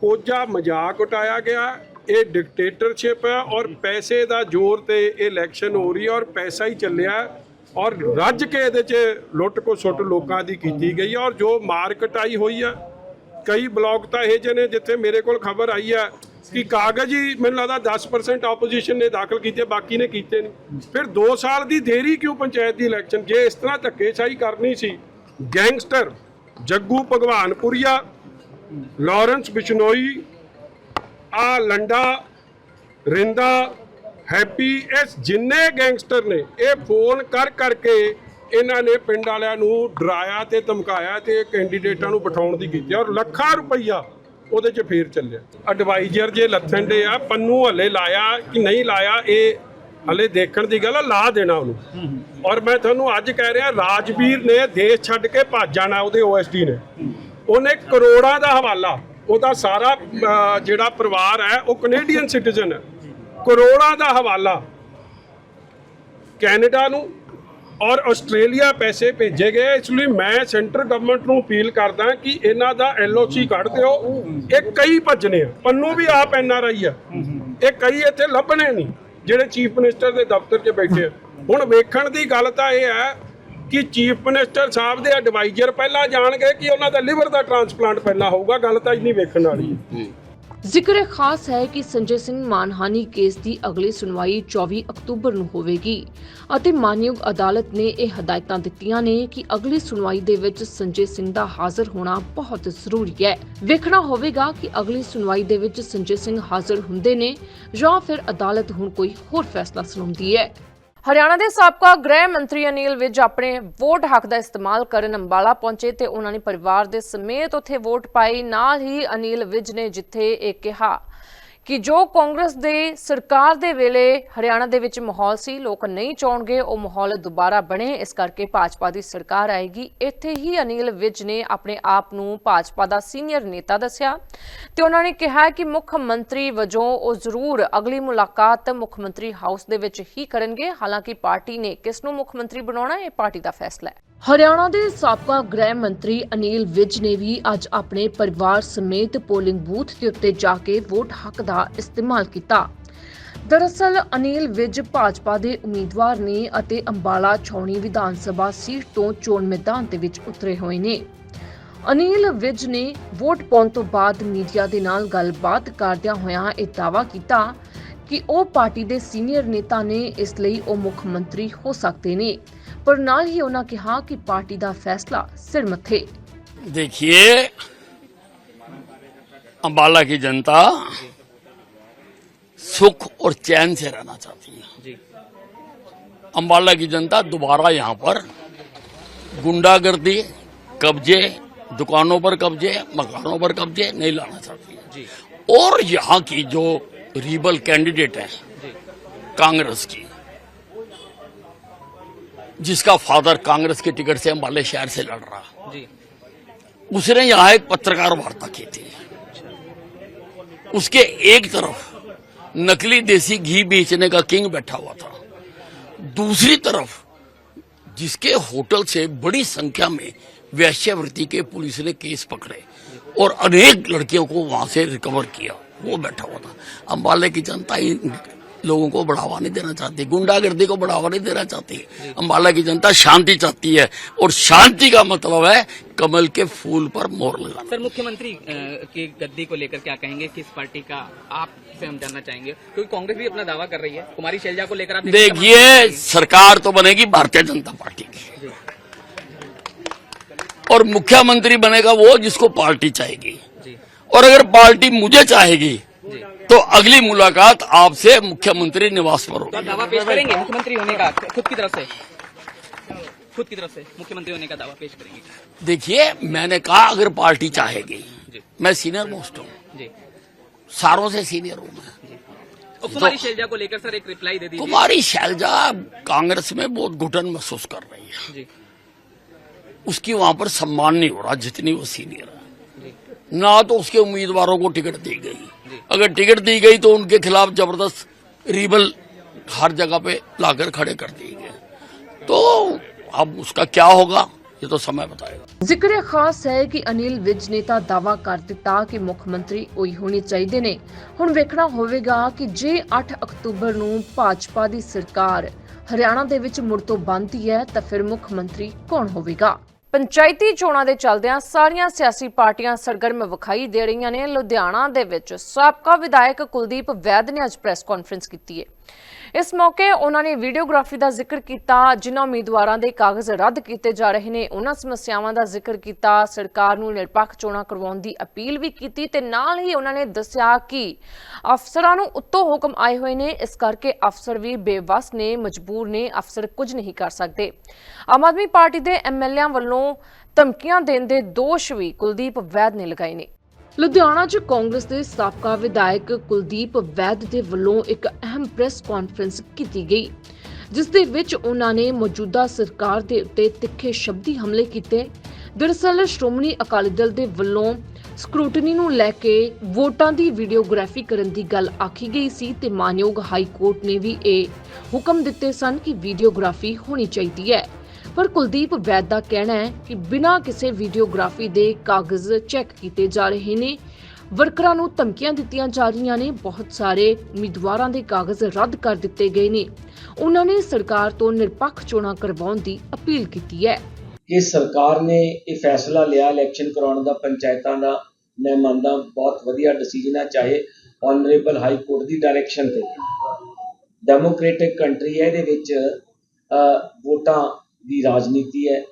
ਕੋਝਾ ਮਜ਼ਾਕ ਉਟਾਇਆ ਗਿਆ, ਇਹ ਡਿਕਟੇਟਰਸ਼ਿਪ ਹੈ ਔਰ ਪੈਸੇ ਦਾ ਜ਼ੋਰ ਤੇ ਇਹ ਇਲੈਕਸ਼ਨ ਹੋ ਰਹੀ ਹੈ ਔਰ ਪੈਸਾ ਹੀ ਚੱਲਿਆ ਔਰ ਰੱਜ ਕੇ ਇਹਦੇ 'ਚ ਲੁੱਟ ਕੋ ਸੁੱਟ ਲੋਕਾਂ ਦੀ ਕੀਤੀ ਗਈ ਹੈ ਔਰ ਜੋ ਮਾਰਕਟਾਈ ਹੋਈ ਹੈ, ਕਈ ਬਲਾਕ ਤਾਂ ਇਹ ਜਿਹੇ ਨੇ ਜਿੱਥੇ ਮੇਰੇ ਕੋਲ ਖਬਰ ਆਈ ਹੈ ਕਿ ਕਾਗਜ਼ ਹੀ ਮੈਨੂੰ ਲੱਗਦਾ 10% ਆਪੋਜੀਸ਼ਨ ਨੇ ਦਾਖਲ ਕੀਤੇ, ਬਾਕੀ ਨੇ ਕੀਤੇ ਨਹੀਂ ਫਿਰ 2 ਸਾਲ ਦੀ ਦੇਰੀ ਕਿਉਂ ਪੰਚਾਇਤ ਦੀ ਇਲੈਕਸ਼ਨ ਜੇ ਇਸ ਤਰ੍ਹਾਂ ਧੱਕੇਸ਼ਾਹੀ ਕਰਨੀ ਸੀ, ਗੈਂਗਸਟਰ ਜੱਗੂ ਭਗਵਾਨਪੁਰੀਆ, ਲਾਰੈਂਸ ਬਿਸ਼ਨੋਈ, ਆ ਲੰਡਾ, ਰਿੰਦਾ, ਹੈਪੀ, ਇਸ ਜਿੰਨੇ ਗੈਂਗਸਟਰ ਨੇ, ਇਹ ਫੋਨ ਕਰ ਕਰਕੇ ਇਹਨਾਂ ਨੇ ਪਿੰਡ ਵਾਲਿਆਂ ਨੂੰ ਡਰਾਇਆ ਤੇ ਧਮਕਾਇਆ ਤੇ ਕੈਂਡੀਡੇਟਾਂ ਨੂੰ ਬਿਠਾਉਣ ਦੀ ਕੀਤੀ ਔਰ ਲੱਖਾਂ ਰੁਪਈਆ ਉਹਦੇ 'ਚ ਫੇਰ ਚੱਲਿਆ। ਐਡਵਾਈਜ਼ਰ ਜੇ ਲੱਥਣ ਦੇ ਆ ਪੰਨੂ ਹਲੇ ਲਾਇਆ ਕਿ ਨਹੀਂ ਲਾਇਆ ਇਹ ਹਲੇ ਦੇਖਣ ਦੀ ਗੱਲ ਆ ਲਾ ਦੇਣਾ ਉਹਨੂੰ। ਔਰ ਮੈਂ ਤੁਹਾਨੂੰ ਅੱਜ ਕਹਿ ਰਿਹਾ ਰਾਜਵੀਰ ਨੇ ਦੇਸ਼ ਛੱਡ ਕੇ ਭੱਜ ਜਾਣਾ ਉਹਦੇ ਓਐਸਡੀ ਨੇ। ਉਹਨੇ ਕਰੋੜਾਂ ਦਾ ਹਵਾਲਾ ਉਹਦਾ ਸਾਰਾ ਜਿਹੜਾ ਪਰਿਵਾਰ ਹੈ ਉਹ ਕੈਨੇਡੀਅਨ ਸਿਟੀਜ਼ਨ ਹੈ। ਕਰੋੜਾਂ ਦਾ ਹਵਾਲਾ ਕੈਨੇਡਾ ਨੂੰ ਔਰ ਆਸਟ੍ਰੇਲੀਆ ਪੈਸੇ ਭੇਜੇ ਗਏ, ਇਸ ਲਈ ਮੈਂ ਸੈਂਟਰ ਗਵਰਨਮੈਂਟ ਨੂੰ ਅਪੀਲ ਕਰਦਾ ਕਿ ਇਹਨਾਂ ਦਾ ਐਲਓਸੀ ਕੱਢ ਦਿਓ। ਇਹ ਕਈ ਭੱਜਣੇ ਆ। ਪੰਨੂ ਵੀ ਆਪ ਐਨਆਰਆਈ ਆ। ਇਹ ਕਈ ਇੱਥੇ ਲੱਭਣੇ ਨਹੀਂ, ਜਿਹੜੇ ਚੀਫ ਮਿਨਿਸਟਰ ਦੇ ਦਫ਼ਤਰ 'ਚ ਬੈਠੇ ਆ। ਹੁਣ ਵੇਖਣ ਦੀ ਗੱਲ ਤਾਂ ਇਹ ਹੈ ਕਿ ਚੀਫ ਮਿਨਿਸਟਰ ਸਾਹਿਬ ਦੇ ਐਡਵਾਈਜ਼ਰ ਪਹਿਲਾਂ ਜਾਣਗੇ ਕਿ ਉਹਨਾਂ ਦਾ ਲਿਵਰ ਦਾ ਟ੍ਰਾਂਸਪਲਾਂਟ ਪਹਿਲਾਂ ਹੋਊਗਾ, ਗੱਲ ਤਾਂ ਇੰਨੀ ਵੇਖਣ ਵਾਲੀ ਹੈ। ਜ਼ਿਕਰ ਖਾਸ ਹੈ ਕਿ ਸੰਜੇ ਸਿੰਘ ਮਾਨਹਾਨੀ ਕੇਸ ਦੀ ਅਗਲੀ ਸੁਣਵਾਈ 24 ਅਕਤੂਬਰ ਨੂੰ ਹੋਵੇਗੀ ਅਤੇ ਮਾਨਯੋਗ ਅਦਾਲਤ ਨੇ ਇਹ ਹਦਾਇਤਾਂ ਦਿੱਤੀਆਂ ਨੇ ਕਿ ਅਗਲੀ ਸੁਣਵਾਈ ਦੇ ਵਿੱਚ ਸੰਜੇ ਸਿੰਘ ਦਾ ਹਾਜ਼ਰ ਹੋਣਾ ਬਹੁਤ ਜ਼ਰੂਰੀ ਹੈ। ਵੇਖਣਾ ਹੋਵੇਗਾ ਕਿ ਅਗਲੀ ਸੁਣਵਾਈ ਦੇ ਵਿੱਚ ਸੰਜੇ ਸਿੰਘ ਹਾਜ਼ਰ ਹੁੰਦੇ ਨੇ ਜਾਂ ਫਿਰ ਅਦਾਲਤ ਹੁਣ ਕੋਈ ਹੋਰ ਫੈਸਲਾ ਸੁਣਾਉਂਦੀ ਹੈ। ਹਰਿਆਣਾ ਦੇ ਸਾਬਕਾ ਗ੍ਰਹਿ ਮੰਤਰੀ ਅਨਿਲ ਵਿਜ ਆਪਣੇ ਵੋਟ ਹੱਕ ਦਾ ਇਸਤੇਮਾਲ ਕਰਨ ਅੰਬਾਲਾ ਪਹੁੰਚੇ ਤੇ ਉਹਨਾਂ ਨੇ ਪਰਿਵਾਰ ਦੇ ਸਮੇਤ ਉੱਥੇ ਵੋਟ ਪਾਈ। ਨਾਲ ਹੀ ਅਨਿਲ ਵਿਜ ਨੇ ਜਿੱਥੇ ਇਹ ਕਿਹਾ। ਕਿ ਜੋ ਕਾਂਗਰਸ ਦੇ ਸਰਕਾਰ ਦੇ ਵੇਲੇ ਹਰਿਆਣਾ ਦੇ ਵਿੱਚ ਮਾਹੌਲ ਸੀ, ਲੋਕ ਨਹੀਂ ਚਾਹਣਗੇ, ਉਹ ਮਾਹੌਲ ਦੁਬਾਰਾ ਬਣੇ, ਇਸ ਕਰਕੇ ਭਾਜਪਾ ਦੀ ਸਰਕਾਰ ਆਏਗੀ। ਇੱਥੇ ਹੀ ਅਨਿਲ ਵਿਜ ਨੇ ਆਪਣੇ ਆਪ ਨੂੰ ਭਾਜਪਾ ਦਾ ਸੀਨੀਅਰ ਨੇਤਾ ਦੱਸਿਆ ਤੇ ਉਹਨਾਂ ਨੇ ਕਿਹਾ ਕਿ ਮੁੱਖ ਮੰਤਰੀ ਵਜੋਂ ਉਹ ਜ਼ਰੂਰ ਅਗਲੀ ਮੁਲਾਕਾਤ ਮੁੱਖ ਮੰਤਰੀ ਹਾਊਸ ਦੇ ਵਿੱਚ ਹੀ ਕਰਨਗੇ। ਹਾਲਾਂਕਿ ਪਾਰਟੀ ਨੇ ਕਿਸ ਨੂੰ ਮੁੱਖ ਮੰਤਰੀ ਬਣਾਉਣਾ, ਇਹ ਪਾਰਟੀ ਦਾ ਫੈਸਲਾ ਹੈ। ਹਰਿਆਣਾ ਦੇ ਸਾਬਕਾ ਗ੍ਰਹਿ ਮੰਤਰੀ ਅਨਿਲ ਵਿਜ ਨੇ ਵੀ ਅੱਜ ਆਪਣੇ ਪਰਿਵਾਰ ਸਮੇਤ ਪੋਲਿੰਗ ਬੂਥ ਦੇ ਉੱਤੇ ਜਾ ਕੇ ਵੋਟ ਹੱਕ ਦਾ ਇਸਤੇਮਾਲ ਕੀਤਾ। ਦਰਅਸਲ, ਅਨਿਲ ਵਿਜ ਭਾਜਪਾ ਦੇ ਉਮੀਦਵਾਰ ਨੇ ਅਤੇ ਅੰਬਾਲਾ ਛਾਉਣੀ ਵਿਧਾਨ ਸਭਾ ਸੀਟ ਤੋਂ ਚੋਣ ਮੈਦਾਨ ਦੇ ਵਿੱਚ ਉਤਰੇ ਹੋਏ ਨੇ। ਅਨਿਲ ਵਿਜ ਨੇ ਵੋਟ ਪਾਉਣ ਤੋਂ ਬਾਅਦ ਮੀਡੀਆ ਦੇ ਨਾਲ ਗੱਲਬਾਤ ਕਰਦਿਆਂ ਹੋਇਆਂ ਇਹ ਦਾਅਵਾ ਕੀਤਾ ਕਿ ਉਹ ਪਾਰਟੀ ਦੇ ਸੀਨੀਅਰ ਨੇਤਾ ਨੇ ਇਸ ਲਈ ਉਹ ਮੁੱਖ ਮੰਤਰੀ ਹੋ ਸਕਦੇ ਨੇ। ਪਰ ਨਾਲ ਹੀ ਉਹਨਾਂ ਕਿਹਾ ਕਿ ਪਾਰਟੀ ਦਾ ਫੈਸਲਾ ਸਿਰ ਮੱਥੇ देखिए अम्बाला की जनता सुख और चैन से रहना चाहती है अम्बाला की जनता दोबारा यहाँ पर गुंडागर्दी कब्जे दुकानों पर कब्जे मकानों पर कब्जे नहीं लाना चाहती है और यहाँ की जो रिबल कैंडिडेट है कांग्रेस की जिसका फादर कांग्रेस के टिकट से अम्बाले शहर से लड़ रहा। उसने यहाँ एक पत्रकार वार्ता की थी। उसके एक तरफ़ नकली देसी घी बेचने का किंग बैठा हुआ था। दूसरी तरफ़ जिसके होटल से बड़ी संख्या में वैश्यावृत्ति के पुलिस ने केस पकड़े और अनेक लड़कियों को वहाँ से रिकवर किया। वो बैठा हुआ था। अम्बाले की जनता लोगों को बढ़ावा नहीं देना चाहती गुंडागर्दी को बढ़ावा नहीं देना चाहती। अम्बाला की जनता शांति चाहती है और शांति का मतलब है कमल के फूल पर मोर लगाना। सर मुख्यमंत्री की गद्दी को लेकर क्या कहेंगे? किस पार्टी का आपसे हम जानना चाहेंगे? क्योंकि कांग्रेस भी अपना दावा कर रही है। कुमारी शैलजा को लेकर आप देखिए सरकार तो बनेगी भारतीय जनता पार्टी की। और मुख्यमंत्री बनेगा वो जिसको पार्टी चाहेगी। और अगर पार्टी मुझे चाहेगी तो अगली मुलाकात आपसे मुख्यमंत्री निवास पर तो होगी दावा पेश करेंगे? मुख्यमंत्री होने का खुद की तरफ़ से। खुद की तरफ़ से मुख्यमंत्री होने का दावा पेश करेंगे। देखिए मैंने कहा अगर पार्टी चाहेगी मैं सीनियर मोस्ट हूँ। सारों से सीनियर हूँ मैं। कुमारी शैलजा को लेकर सर एक रिप्लाई दे दीजिए। कुमारी शैलजा कांग्रेस में बहुत घुटन महसूस कर रही है। जी। उसकी वहाँ पर सम्मान नहीं हो रहा जितनी वो सीनियर है। ना तो उसके उम्मीदवारों को टिकट दी गई। अगर टिकट दी गई तो उनके खिलाफ जबरदस्त रिबल हर जगह पे लाकर खड़े कर दिए गए तो अब उसका क्या होगा ये तो समय बताएगा ਜ਼ਿਕਰ ਖਾਸ ਹੈ ਕਿ ਅਨਿਲ ਵਿਜ ਨੇ ਤਾਂ ਦਾਵਾ ਕਰ ਦਿੱਤਾ ਕਿ ਮੁੱਖ ਮੰਤਰੀ ਉਹੀ ਹੋਣੇ ਚਾਹੀਦੇ ਨੇ ਹੁਣ ਵੇਖਣਾ ਹੋਵੇਗਾ ਕਿ ਜੇ 8 ਅਕਤੂਬਰ ਨੂੰ ਭਾਜਪਾ ਦੀ ਸਰਕਾਰ ਹਰਿਆਣਾ ਦੇ ਵਿੱਚ ਮੁੜ ਤੋਂ ਬਣਦੀ ਹੈ ਤਾਂ ਫਿਰ ਮੁੱਖ ਮੰਤਰੀ ਕੌਣ ਹੋਵੇਗਾ ਪੰਚਾਇਤੀ ਚੋਣਾਂ ਦੇ ਚੱਲਦਿਆਂ ਸਾਰੀਆਂ ਸਿਆਸੀ ਪਾਰਟੀਆਂ ਸਰਗਰਮ ਵਿਖਾਈ ਦੇ ਰਹੀਆਂ ਨੇ। ਲੁਧਿਆਣਾ ਦੇ ਵਿੱਚ ਸਾਬਕਾ ਵਿਧਾਇਕ ਕੁਲਦੀਪ ਵੈਦ ਨੇ ਅੱਜ ਪ੍ਰੈਸ ਕਾਨਫਰੰਸ ਕੀਤੀ ਹੈ ਇਸ ਮੌਕੇ ਉਹਨਾਂ ਨੇ ਵੀਡੀਓਗ੍ਰਾਫੀ ਦਾ ਜ਼ਿਕਰ ਕੀਤਾ, ਜਿਨ੍ਹਾਂ ਉਮੀਦਵਾਰਾਂ ਦੇ ਕਾਗਜ਼ ਰੱਦ ਕੀਤੇ ਜਾ ਰਹੇ ਨੇ। ਉਹਨਾਂ ਸਮੱਸਿਆਵਾਂ ਦਾ ਜ਼ਿਕਰ ਕੀਤਾ, ਸਰਕਾਰ ਨੂੰ ਨਿਰਪੱਖ ਚੋਣਾਂ ਕਰਵਾਉਣ ਦੀ ਅਪੀਲ ਵੀ ਕੀਤੀ ਤੇ ਨਾਲ ਹੀ ਉਹਨਾਂ ਨੇ ਦੱਸਿਆ ਕਿ ਅਫਸਰਾਂ ਨੂੰ ਉੱਤੋਂ ਹੁਕਮ ਆਏ ਹੋਏ ਨੇ। ਇਸ ਕਰਕੇ ਅਫਸਰ ਵੀ ਬੇਵਸ ਨੇ, ਮਜਬੂਰ ਨੇ, ਅਫਸਰ ਕੁਝ ਨਹੀਂ ਕਰ ਸਕਦੇ। ਆਮ ਆਦਮੀ ਪਾਰਟੀ ਦੇ ਐਮਐਲਏਆਂ ਵੱਲੋਂ ਧਮਕੀਆਂ ਦੇਣ ਦੇ ਦੋਸ਼ ਵੀ ਕੁਲਦੀਪ ਵੈਦ ਨੇ ਲਗਾਏ ਨੇ। ਲੁਧਿਆਣਾ 'ਚ ਕਾਂਗਰਸ ਦੇ ਸਾਬਕਾ ਵਿਧਾਇਕ ਕੁਲਦੀਪ ਵੈਦ ਦੇ ਵੱਲੋਂ ਇੱਕ ਅਹਿਮ ਪ੍ਰੈਸ ਕਾਨਫਰੰਸ ਕੀਤੀ ਗਈ, ਜਿਸ ਦੇ ਵਿੱਚ ਉਹਨਾਂ ਨੇ ਮੌਜੂਦਾ ਸਰਕਾਰ ਦੇ ਉੱਤੇ ਤਿੱਖੇ ਸ਼ਬਦੀ ਹਮਲੇ ਕੀਤੇ। ਦਰਅਸਲ, ਸ਼੍ਰੋਮਣੀ ਅਕਾਲੀ ਦਲ ਦੇ ਵੱਲੋਂ ਸਕਰੂਟਨੀ ਨੂੰ ਲੈ ਕੇ ਵੋਟਾਂ ਦੀ ਵੀਡੀਓਗ੍ਰਾਫੀ ਕਰਨ ਦੀ ਗੱਲ ਆਖੀ ਗਈ ਸੀ ਤੇ ਮਾਨਯੋਗ ਹਾਈ ਕੋਰਟ ਨੇ ਵੀ ਇਹ ਹੁਕਮ ਦਿੱਤੇ ਸਨ ਕਿ ਵੀਡੀਓਗ੍ਰਾਫੀ ਹੋਣੀ ਚਾਹੀਦੀ ਹੈ। ਪਰ ਕੁਲਦੀਪ ਵੈਦ ਦਾ ਕਹਿਣਾ ਹੈ ਕਿ ਬਿਨਾਂ ਕਿਸੇ ਵੀਡੀਓਗ੍ਰਾਫੀ ਦੇ ਕਾਗਜ਼ ਚੈੱਕ ਕੀਤੇ ਜਾ ਰਹੇ ਨੇ। ਵਰਕਰਾਂ ਨੂੰ ਧਮਕੀਆਂ ਦਿੱਤੀਆਂ ਜਾ ਰਹੀਆਂ ਨੇ। ਬਹੁਤ ਸਾਰੇ ਉਮੀਦਵਾਰਾਂ ਦੇ ਕਾਗਜ਼ ਰੱਦ ਕਰ ਦਿੱਤੇ ਗਏ ਨੇ। ਉਹਨਾਂ ਨੇ ਸਰਕਾਰ ਤੋਂ ਨਿਰਪੱਖ ਚੋਣਾਂ ਕਰਵਾਉਣ ਦੀ ਅਪੀਲ ਕੀਤੀ ਹੈ। ਕਿ ਸਰਕਾਰ ਨੇ ਇਹ ਫੈਸਲਾ ਲਿਆ, ਇਲੈਕਸ਼ਨ ਕਰਾਉਣ ਦਾ, ਪੰਚਾਇਤਾਂ ਦਾ ਮੈਂ ਮੰਨਦਾ ਬਹੁਤ ਵਧੀਆ ਡਿਸੀਜਨ ਹੈ ਚਾਹੇ ਆਨਰੇਬਲ ਹਾਈ ਕੋਰਟ ਦੀ ਡਾਇਰੈਕਸ਼ਨ ਤੇ। ਡੈਮੋਕ੍ਰੈਟਿਕ ਕੰਟਰੀ ਹੈ, ਇਹਦੇ ਵਿੱਚ ਵੋਟਾਂ ਦੀ ਰਾਜਨੀਤੀ ਹੈ।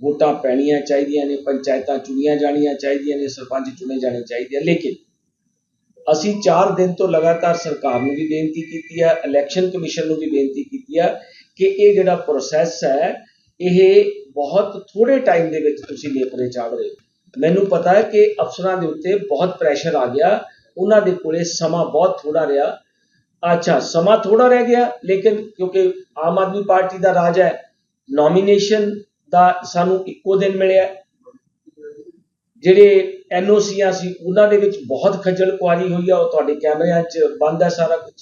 ਵੋਟਾਂ ਪੈਣੀਆਂ ਚਾਹੀਦੀਆਂ ਨੇ, ਪੰਚਾਇਤਾਂ ਚੁਣੀਆਂ ਜਾਣੀਆਂ ਚਾਹੀਦੀਆਂ ਨੇ, ਸਰਪੰਚ ਚੁਣੇ ਜਾਣੇ ਚਾਹੀਦੇ ਆ। ਲੇਕਿਨ ਅਸੀਂ 4 ਦਿਨ ਤੋਂ ਲਗਾਤਾਰ ਸਰਕਾਰ ਨੂੰ ਵੀ ਬੇਨਤੀ ਕੀਤੀ ਹੈ ਇਲੈਕਸ਼ਨ ਕਮਿਸ਼ਨ ਨੂੰ ਵੀ ਬੇਨਤੀ ਕੀਤੀ ਹੈ ਕਿ ਇਹ ਜਿਹੜਾ ਪ੍ਰੋਸੈਸ ਹੈ, ਇਹ ਬਹੁਤ ਥੋੜੇ ਟਾਈਮ ਦੇ ਵਿੱਚ ਤੁਸੀਂ ਨੇਪਰੇ ਚਾੜ ਰਹੇ ਹੋ ਮੈਨੂੰ ਪਤਾ ਹੈ ਕਿ ਅਫਸਰਾਂ ਦੇ ਉੱਤੇ ਬਹੁਤ ਪ੍ਰੈਸ਼ਰ ਆ ਗਿਆ। ਉਹਨਾਂ ਦੇ ਕੋਲੇ ਸਮਾਂ ਬਹੁਤ ਥੋੜਾ ਰਿਹਾ। ਅੱਛਾ, ਸਮਾਂ ਥੋੜਾ ਰਹਿ ਗਿਆ, ਲੇਕਿਨ ਕਿਉਂਕਿ ਆਮ ਆਦਮੀ ਪਾਰਟੀ ਦਾ ਰਾਜ ਹੈ ਨੋਮੀਨੇਸ਼ਨ ਦਾ ਸਾਨੂੰ ਇੱਕੋ ਦਿਨ ਮਿਲਿਆ। ਜਿਹੜੇ ਐਨਓਸੀਆਂ ਸੀ, ਉਹਨਾਂ ਦੇ ਵਿੱਚ ਬਹੁਤ ਖੱਜਲ ਖੁਆਰੀ ਹੋਈ ਆ, ਉਹ ਤੁਹਾਡੇ ਕੈਮਰਿਆਂ 'ਚ ਬੰਦ ਹੈ ਸਾਰਾ ਕੁਝ।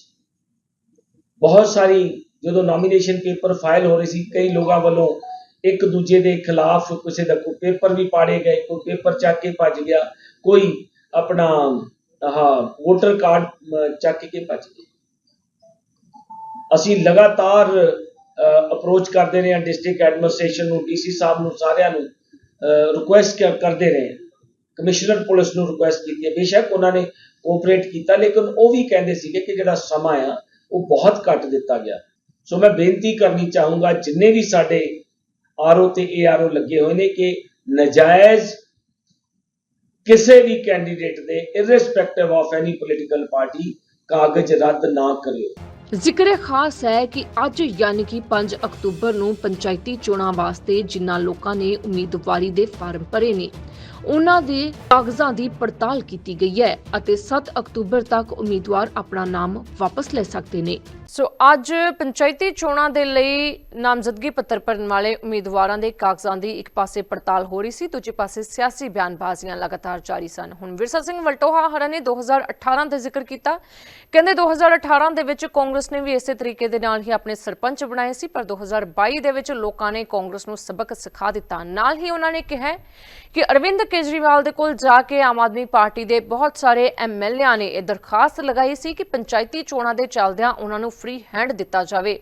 ਬਹੁਤ ਸਾਰੀ ਜਦੋਂ ਨੋਮੀਨੇਸ਼ਨ ਪੇਪਰ ਫਾਈਲ ਹੋ ਰਹੇ ਸੀ, ਕਈ ਲੋਕਾਂ ਵੱਲੋਂ ਇੱਕ ਦੂਜੇ ਦੇ ਖਿਲਾਫ ਕਿਸੇ ਦਾ ਕੋਈ ਪੇਪਰ ਵੀ ਪਾੜੇ ਗਏ, ਕੋਈ ਪੇਪਰ ਚੱਕ ਕੇ ਭੱਜ ਗਿਆ, ਕੋਈ ਆਪਣਾ, ਆਹ ਵੋਟਰ ਕਾਰਡ ਚੱਕ ਕੇ ਭੱਜ ਗਿਆ। ਅਸੀਂ ਲਗਾਤਾਰ ਅਪਰੋਚ ਕਰਦੇ ਰਹੇ ਹਾਂ ਡਿਸਟ੍ਰਿਕਟ ਐਡਮਿਨਿਸਟ੍ਰੇਸ਼ਨ ਨੂੰ ਡੀਸੀ ਸਾਹਿਬ ਨੂੰ, ਸਾਰਿਆਂ ਨੂੰ ਰਿਕੁਐਸਟ ਕਰਦੇ ਰਹੇ ਕਮਿਸ਼ਨਰ ਪੁਲਿਸ ਨੂੰ ਰਿਕੁਐਸਟ ਕੀਤੀ ਹੈ। ਬੇਸ਼ੱਕ ਉਹਨਾਂ ਨੇ ਕੋਆਪਰੇਟ ਕੀਤਾ, ਲੇਕਿਨ ਉਹ ਵੀ ਕਹਿੰਦੇ ਸੀਗੇ ਕਿ ਜਿਹੜਾ ਸਮਾਂ ਆ, ਉਹ ਬਹੁਤ ਘੱਟ ਦਿੱਤਾ ਗਿਆ। ਸੋ ਮੈਂ ਬੇਨਤੀ ਕਰਨੀ ਚਾਹੂੰਗਾ, ਜਿੰਨੇ ਵੀ ਸਾਡੇ ਆਰਓ ਤੇ ਏਆਰਓ ਲੱਗੇ ਹੋਏ ਨੇ, ਕਿ ਨਜਾਇਜ਼ ਕਿਸੇ ਵੀ ਕੈਂਡੀਡੇਟ ਦੇ irrespective of any political party ਕਾਗਜ਼ ਰੱਦ ਨਾ ਕਰਿਓ। ਜ਼ਿਕਰ ਖਾਸ ਹੈ ਕਿ ਅੱਜ ਯਾਨੀ ਕਿ 5 ਅਕਤੂਬਰ ਨੂੰ ਪੰਚਾਇਤੀ ਚੋਣਾਂ ਵਾਸਤੇ ਜਿਨ੍ਹਾਂ ਲੋਕਾਂ ਨੇ ਉਮੀਦਵਾਰੀ ਦੇ ਫਾਰਮ ਭਰੇ ਨੇ। ਉਹਨਾਂ ਦੇ ਕਾਗਜ਼ਾਂ ਦੀ ਪੜਤਾਲ ਕੀਤੀ ਗਈ ਹੈ ਅਤੇ 7 ਅਕਤੂਬਰ ਤੱਕ ਉਮੀਦਵਾਰ ਆਪਣਾ ਨਾਮ ਵਾਪਸ ਲੈ ਸਕਦੇ ਨੇ। ਸੋ ਅੱਜ ਪੰਚਾਇਤੀ ਚੋਣਾਂ ਦੇ ਲਈ ਨਾਮਜ਼ਦਗੀ ਪੱਤਰ ਭਰਨ ਵਾਲੇ ਉਮੀਦਵਾਰਾਂ ਦੇ ਕਾਗਜ਼ਾਂ ਦੀ ਇੱਕ ਪਾਸੇ ਪੜਤਾਲ ਹੋ ਰਹੀ ਸੀ, ਦੂਜੇ ਪਾਸੇ ਸਿਆਸੀ ਬਿਆਨਬਾਜ਼ੀਆਂ ਲਗਾਤਾਰ ਜਾਰੀ ਸਨ। ਹੁਣ ਵਿਰਸਾ ਸਿੰਘ ਵਲਟੋਹਾ ਹਰਾਂ ਨੇ 2018 ਦਾ ਜ਼ਿਕਰ ਕੀਤਾ। ਕਹਿੰਦੇ 2018 ਦੇ ਵਿੱਚ ਕਾਂਗਰਸ ਨੇ ਵੀ ਇਸੇ ਤਰੀਕੇ ਦੇ ਨਾਲ ਹੀ ਆਪਣੇ ਸਰਪੰਚ ਬਣਾਏ ਸੀ, ਪਰ 2022 ਦੇ ਵਿੱਚ ਲੋਕਾਂ ਨੇ ਕਾਂਗਰਸ ਨੂੰ ਸਬਕ ਸਿਖਾ ਦਿੱਤਾ। ਨਾਲ ਹੀ ਉਹਨਾਂ ਨੇ ਕਿਹਾ ਕਿ ਅਰਵਿੰਦ ਅਰਵਿੰਦ ਕੇਜਰੀਵਾਲ ਦੇ ਕੋਲ ਜਾ ਕੇ ਆਮ ਆਦਮੀ ਪਾਰਟੀ ਦੇ ਬਹੁਤ ਸਾਰੇ ਐਮਐਲਏਆਂ ਨੇ ਇਹ ਦਰਖਾਸਤ ਲਗਾਈ ਸੀ ਕਿ ਪੰਚਾਇਤੀ ਚੋਣਾਂ ਦੇ ਚੱਲਦਿਆਂ ਉਹਨਾਂ ਨੂੰ ਫ੍ਰੀ ਹੈਂਡ ਦਿੱਤਾ ਜਾਵੇ।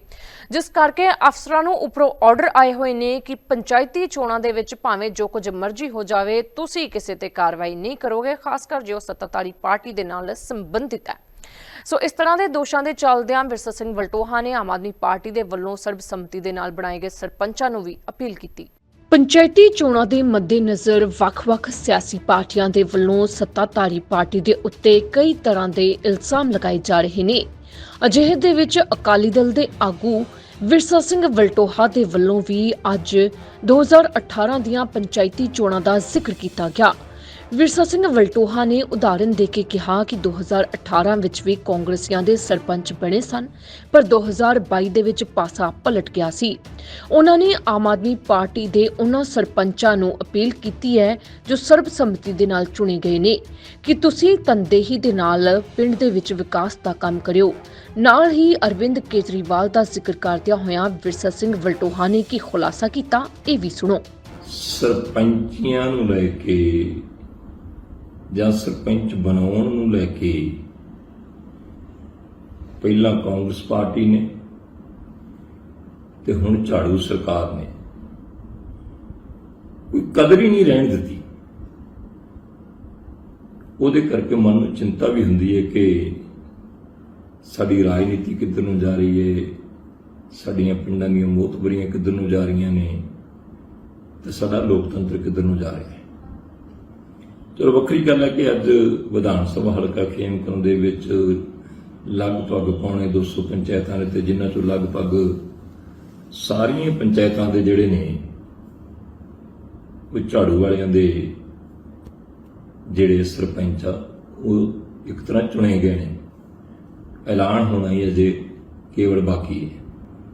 ਜਿਸ ਕਰਕੇ ਅਫਸਰਾਂ ਨੂੰ ਉੱਪਰੋਂ ਆਰਡਰ ਆਏ ਹੋਏ ਨੇ ਕਿ ਪੰਚਾਇਤੀ ਚੋਣਾਂ ਦੇ ਵਿੱਚ ਭਾਵੇਂ ਜੋ ਕੁਝ ਮਰਜ਼ੀ ਹੋ ਜਾਵੇ, ਤੁਸੀਂ ਕਿਸੇ ਤੇ ਕਾਰਵਾਈ ਨਹੀਂ ਕਰੋਗੇ, ਖਾਸ ਕਰ ਜੇ ਉਹ ਸੱਤਾਧਾਰੀ ਪਾਰਟੀ ਦੇ ਨਾਲ ਸੰਬੰਧਿਤ ਹੈ। ਸੋ ਇਸ ਤਰ੍ਹਾਂ ਦੇ ਦੋਸ਼ਾਂ ਦੇ ਚੱਲਦਿਆਂ ਵਿਰਸਾ ਸਿੰਘ ਵਲਟੋਹਾ ਨੇ ਆਮ ਆਦਮੀ ਪਾਰਟੀ ਦੇ ਵੱਲੋਂ ਸਰਬਸੰਮਤੀ ਦੇ ਨਾਲ ਬਣਾਏ ਗਏ ਸਰਪੰਚਾਂ ਨੂੰ ਵੀ ਅਪੀਲ ਕੀਤੀ। ਪੰਚਾਇਤੀ ਚੋਣਾਂ ਦੇ ਮੱਦੇਨਜ਼ਰ ਵੱਖ-ਵੱਖ ਸਿਆਸੀ ਪਾਰਟੀਆਂ ਦੇ ਵੱਲੋਂ ਸੱਤਾਧਾਰੀ ਪਾਰਟੀ ਦੇ ਉੱਤੇ ਕਈ ਤਰ੍ਹਾਂ ਦੇ ਇਲਜ਼ਾਮ ਲਗਾਏ ਜਾ ਰਹੇ ਨੇ। ਅਜਿਹੇ ਦੇ ਵਿੱਚ ਅਕਾਲੀ ਦਲ ਦੇ ਆਗੂ ਵਿਰਸਾ ਸਿੰਘ ਵਲਟੋਹਾ ਦੇ ਵੱਲੋਂ ਵੀ ਅੱਜ 2018 ਦੀਆਂ ਪੰਚਾਇਤੀ ਚੋਣਾਂ ਦਾ ਜ਼ਿਕਰ ਕੀਤਾ ਗਿਆ। ਵਿਰਸਾ ਸਿੰਘ ਵਲਟੋਹਾ ਨੇ ਉਦਾਹਰਨ ਦੇ ਕੇ ਕਿਹਾ ਕਿ 2018 ਵਿੱਚ ਵੀ ਕਾਂਗਰਸੀਆਂ ਦੇ ਸਰਪੰਚ ਬਣੇ ਸਨ, ਪਰ 2022 ਦੇ ਵਿੱਚ ਪਾਸਾ ਪਲਟ ਗਿਆ ਸੀ। ਉਹਨਾਂ ਨੇ ਆਮ ਆਦਮੀ ਪਾਰਟੀ ਦੇ ਉਹਨਾਂ ਸਰਪੰਚਾਂ ਨੂੰ ਅਪੀਲ ਕੀਤੀ ਹੈ, ਜੋ ਸਰਬਸੰਮਤੀ ਦੇ ਨਾਲ ਚੁਣੇ ਗਏ ਨੇ, ਕਿ ਤੁਸੀਂ ਤਨਦੇਹੀ ਦੇ ਨਾਲ ਪਿੰਡ ਦੇ ਵਿੱਚ ਵਿਕਾਸ ਦਾ ਕੰਮ ਕਰਿਓ। ਨਾਲ ਹੀ ਅਰਵਿੰਦ ਕੇਜਰੀਵਾਲ ਦਾ ਜ਼ਿਕਰ ਕਰਦਿਆਂ ਹੋਇਆਂ ਵਿਰਸਾ ਸਿੰਘ ਵਲਟੋਹਾ ਨੇ ਕੀ ਖੁਲਾਸਾ ਕੀਤਾ, ਇਹ ਵੀ ਸੁਣੋ। ਸਰਪੰਚੀਆਂ ਨੂੰ ਲੈ ਕੇ ਜਾਂ ਸਰਪੰਚ ਬਣਾਉਣ ਨੂੰ ਲੈ ਕੇ ਪਹਿਲਾਂ ਕਾਂਗਰਸ ਪਾਰਟੀ ਨੇ ਤੇ ਹੁਣ ਝਾੜੂ ਸਰਕਾਰ ਨੇ। ਕੋਈ ਕਦਰ ਹੀ ਨਹੀਂ ਰਹਿਣ ਦਿੱਤੀ। ਉਹਦੇ ਕਰਕੇ ਮਨ ਨੂੰ ਚਿੰਤਾ ਵੀ ਹੁੰਦੀ ਹੈ ਕਿ ਸਾਡੀ ਰਾਜਨੀਤੀ ਕਿੱਧਰ ਨੂੰ ਜਾ ਰਹੀ ਹੈ, ਸਾਡੀਆਂ ਪਿੰਡਾਂ ਦੀਆਂ ਮੋਤਬਰੀਆਂ ਕਿੱਧਰ ਨੂੰ ਜਾ ਰਹੀਆਂ ਨੇ ਤੇ ਸਾਡਾ ਲੋਕਤੰਤਰ ਕਿੱਧਰ ਨੂੰ ਜਾ ਰਿਹਾ ਹੈ। ਚਲੋ, ਵੱਖਰੀ ਗੱਲ ਹੈ ਕਿ ਅੱਜ ਵਿਧਾਨ ਸਭਾ ਹਲਕਾ ਖੇਮਕਰਨ ਦੇ ਵਿੱਚ ਲਗਭਗ ਪੌਣੇ 200 ਪੰਚਾਇਤਾਂ ਨੇ ਤੇ ਜਿਨ੍ਹਾਂ ਚੋਂ ਲਗਭਗ ਸਾਰੀਆਂ ਪੰਚਾਇਤਾਂ ਦੇ ਜਿਹੜੇ ਨੇ, ਉਹ ਝਾੜੂ ਵਾਲਿਆਂ ਦੇ ਜਿਹੜੇ ਸਰਪੰਚ ਆ, ਉਹ ਇੱਕ ਤਰ੍ਹਾਂ ਚੁਣੇ ਗਏ ਨੇ। ਐਲਾਨ ਹੋਣਾ ਹੀ ਅਜੇ ਕੇਵਲ ਬਾਕੀ ਹੈ।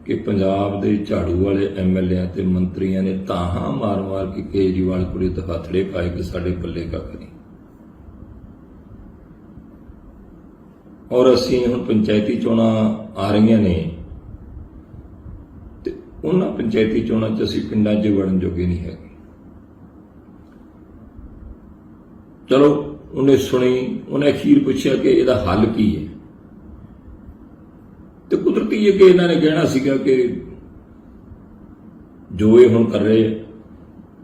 ਕਿ ਪੰਜਾਬ ਦੇ ਝਾੜੂ ਵਾਲੇ ਐਮਐਲਏ ਤੇ ਮੰਤਰੀਆਂ ਨੇ ਤਾਹਾਂ ਮਾਰ-ਮਾਰ ਕੇ ਕੇਜਰੀਵਾਲ ਕੋਲੇ ਦਫਾਥੜੇ ਪਾਏ ਕਿ ਸਾਡੇ ਪੱਲੇ ਕੱਖ ਨਹੀਂ ਔਰ ਅਸੀਂ ਹੁਣ ਪੰਚਾਇਤੀ ਚੋਣਾਂ ਆ ਰਹੀਆਂ ਨੇ ਤੇ ਉਹਨਾਂ ਪੰਚਾਇਤੀ ਚੋਣਾਂ 'ਚ ਅਸੀਂ ਪਿੰਡਾਂ 'ਚ ਵੜਨ ਜੋਗੇ ਨਹੀਂ ਹੈਗੇ। ਚਲੋ, ਉਹਨੇ ਸੁਣੀ, ਉਹਨੇ ਅਖੀਰ ਪੁੱਛਿਆ ਕਿ ਇਹਦਾ ਹੱਲ ਕੀ ਹੈ? ਤੇ ਕੁਦਰਤੀ ਕਿ ਇਹਨਾਂ ਨੇ ਕਹਿਣਾ ਸੀਗਾ ਕਿ ਜੋ ਇਹ ਹੁਣ ਕਰ ਰਹੇ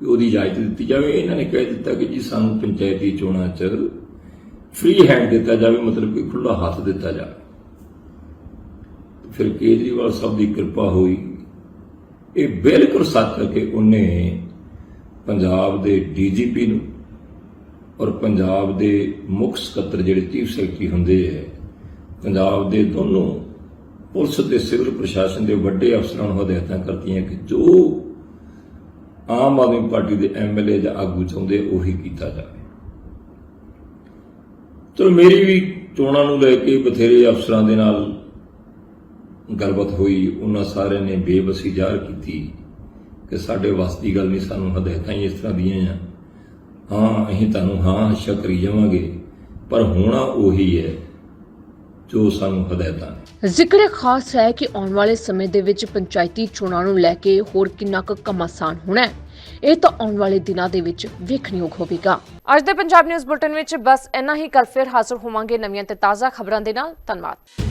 ਉਹਦੀ ਇਜਾਜ਼ਤ ਦਿੱਤੀ ਜਾਵੇ। ਇਹਨਾਂ ਨੇ ਕਹਿ ਦਿੱਤਾ ਕਿ ਜੀ ਸਾਨੂੰ ਪੰਚਾਇਤੀ ਚੋਣਾਂ 'ਚ ਫ੍ਰੀ ਹੈਂਡ ਦਿੱਤਾ ਜਾਵੇ, ਮਤਲਬ ਕਿ ਖੁੱਲਾ ਹੱਥ ਦਿੱਤਾ ਜਾਵੇ। ਫਿਰ ਕੇਜਰੀਵਾਲ ਸਾਹਿਬ ਦੀ ਕਿਰਪਾ ਹੋਈ। ਇਹ ਬਿਲਕੁਲ ਸੱਚ ਹੈ ਕਿ ਉਹਨੇ ਪੰਜਾਬ ਦੇ ਡੀਜੀਪੀ ਨੂੰ ਔਰ ਪੰਜਾਬ ਦੇ ਮੁੱਖ ਸਕੱਤਰ ਜਿਹੜੇ ਚੀਫ ਸੈਕਟਰੀ ਹੁੰਦੇ ਹੈ ਪੰਜਾਬ ਦੇ ਦੋਨੋਂ ਪੁਲਿਸ ਤੇ ਸਿਵਲ ਪ੍ਰਸ਼ਾਸਨ ਦੇ ਵੱਡੇ ਅਫਸਰਾਂ ਨੂੰ ਹਦਾਇਤਾਂ ਕਰਤੀਆਂ ਕਿ ਜੋ ਆਮ ਆਦਮੀ ਪਾਰਟੀ ਦੇ ਐਮਐਲਏ ਜਾਂ ਆਗੂ ਚਾਹੁੰਦੇ, ਉਹੀ ਕੀਤਾ ਜਾਵੇ। ਚਲੋ, ਮੇਰੀ ਵੀ ਚੋਣਾਂ ਨੂੰ ਲੈ ਕੇ ਬਥੇਰੇ ਅਫਸਰਾਂ ਦੇ ਨਾਲ ਗੱਲਬਾਤ ਹੋਈ। ਉਹਨਾਂ ਸਾਰਿਆਂ ਨੇ ਬੇਬਸੀ ਜ਼ਾਹਰ ਕੀਤੀ ਕਿ ਸਾਡੇ ਵੱਸ ਗੱਲ ਨਹੀਂ, ਸਾਨੂੰ ਹਦਾਇਤਾਂ ਹੀ ਇਸ ਤਰ੍ਹਾਂ ਦੀਆਂ ਆ। ਹਾਂ, ਅਸੀਂ ਤੁਹਾਨੂੰ ਹਾਂ ਹੱਸ਼ਾ ਕਰੀ ਜਾਵਾਂਗੇ, ਪਰ ਹੋਣਾ ਉਹੀ ਹੈ ਜੋ ਸਾਨੂੰ ਹਦਾਇਤਾਂ ਨੇ। ਜ਼ਿਕਰ ਖਾਸ ਹੈ ਕਿ ਆਉਣ ਵਾਲੇ ਸਮੇਂ ਦੇ ਵਿੱਚ ਪੰਚਾਇਤੀ ਚੋਣਾਂ ਨੂੰ ਲੈ ਕੇ ਹੋਰ ਕਿੰਨਾ ਕੁ ਕੰਮ ਆਸਾਨ ਹੋਣਾ ਹੈ ਇਹ ਤਾਂ ਆਉਣ ਵਾਲੇ ਦਿਨਾਂ ਦੇ ਵਿੱਚ ਵੇਖਣਯੋਗ ਹੋਵੇਗਾ। ਅੱਜ ਦੇ ਪੰਜਾਬ ਨਿਊਜ਼ ਬੁਲਟਨ ਵਿੱਚ ਬਸ ਇੰਨਾ ਹੀ ਕੱਲ ਫਿਰ ਹਾਜ਼ਰ ਹੋਵਾਂਗੇ ਨਵੀਆਂ ਤੇ ਤਾਜ਼ਾ ਖਬਰਾਂ ਦੇ ਨਾਲ। ਧੰਨਵਾਦ।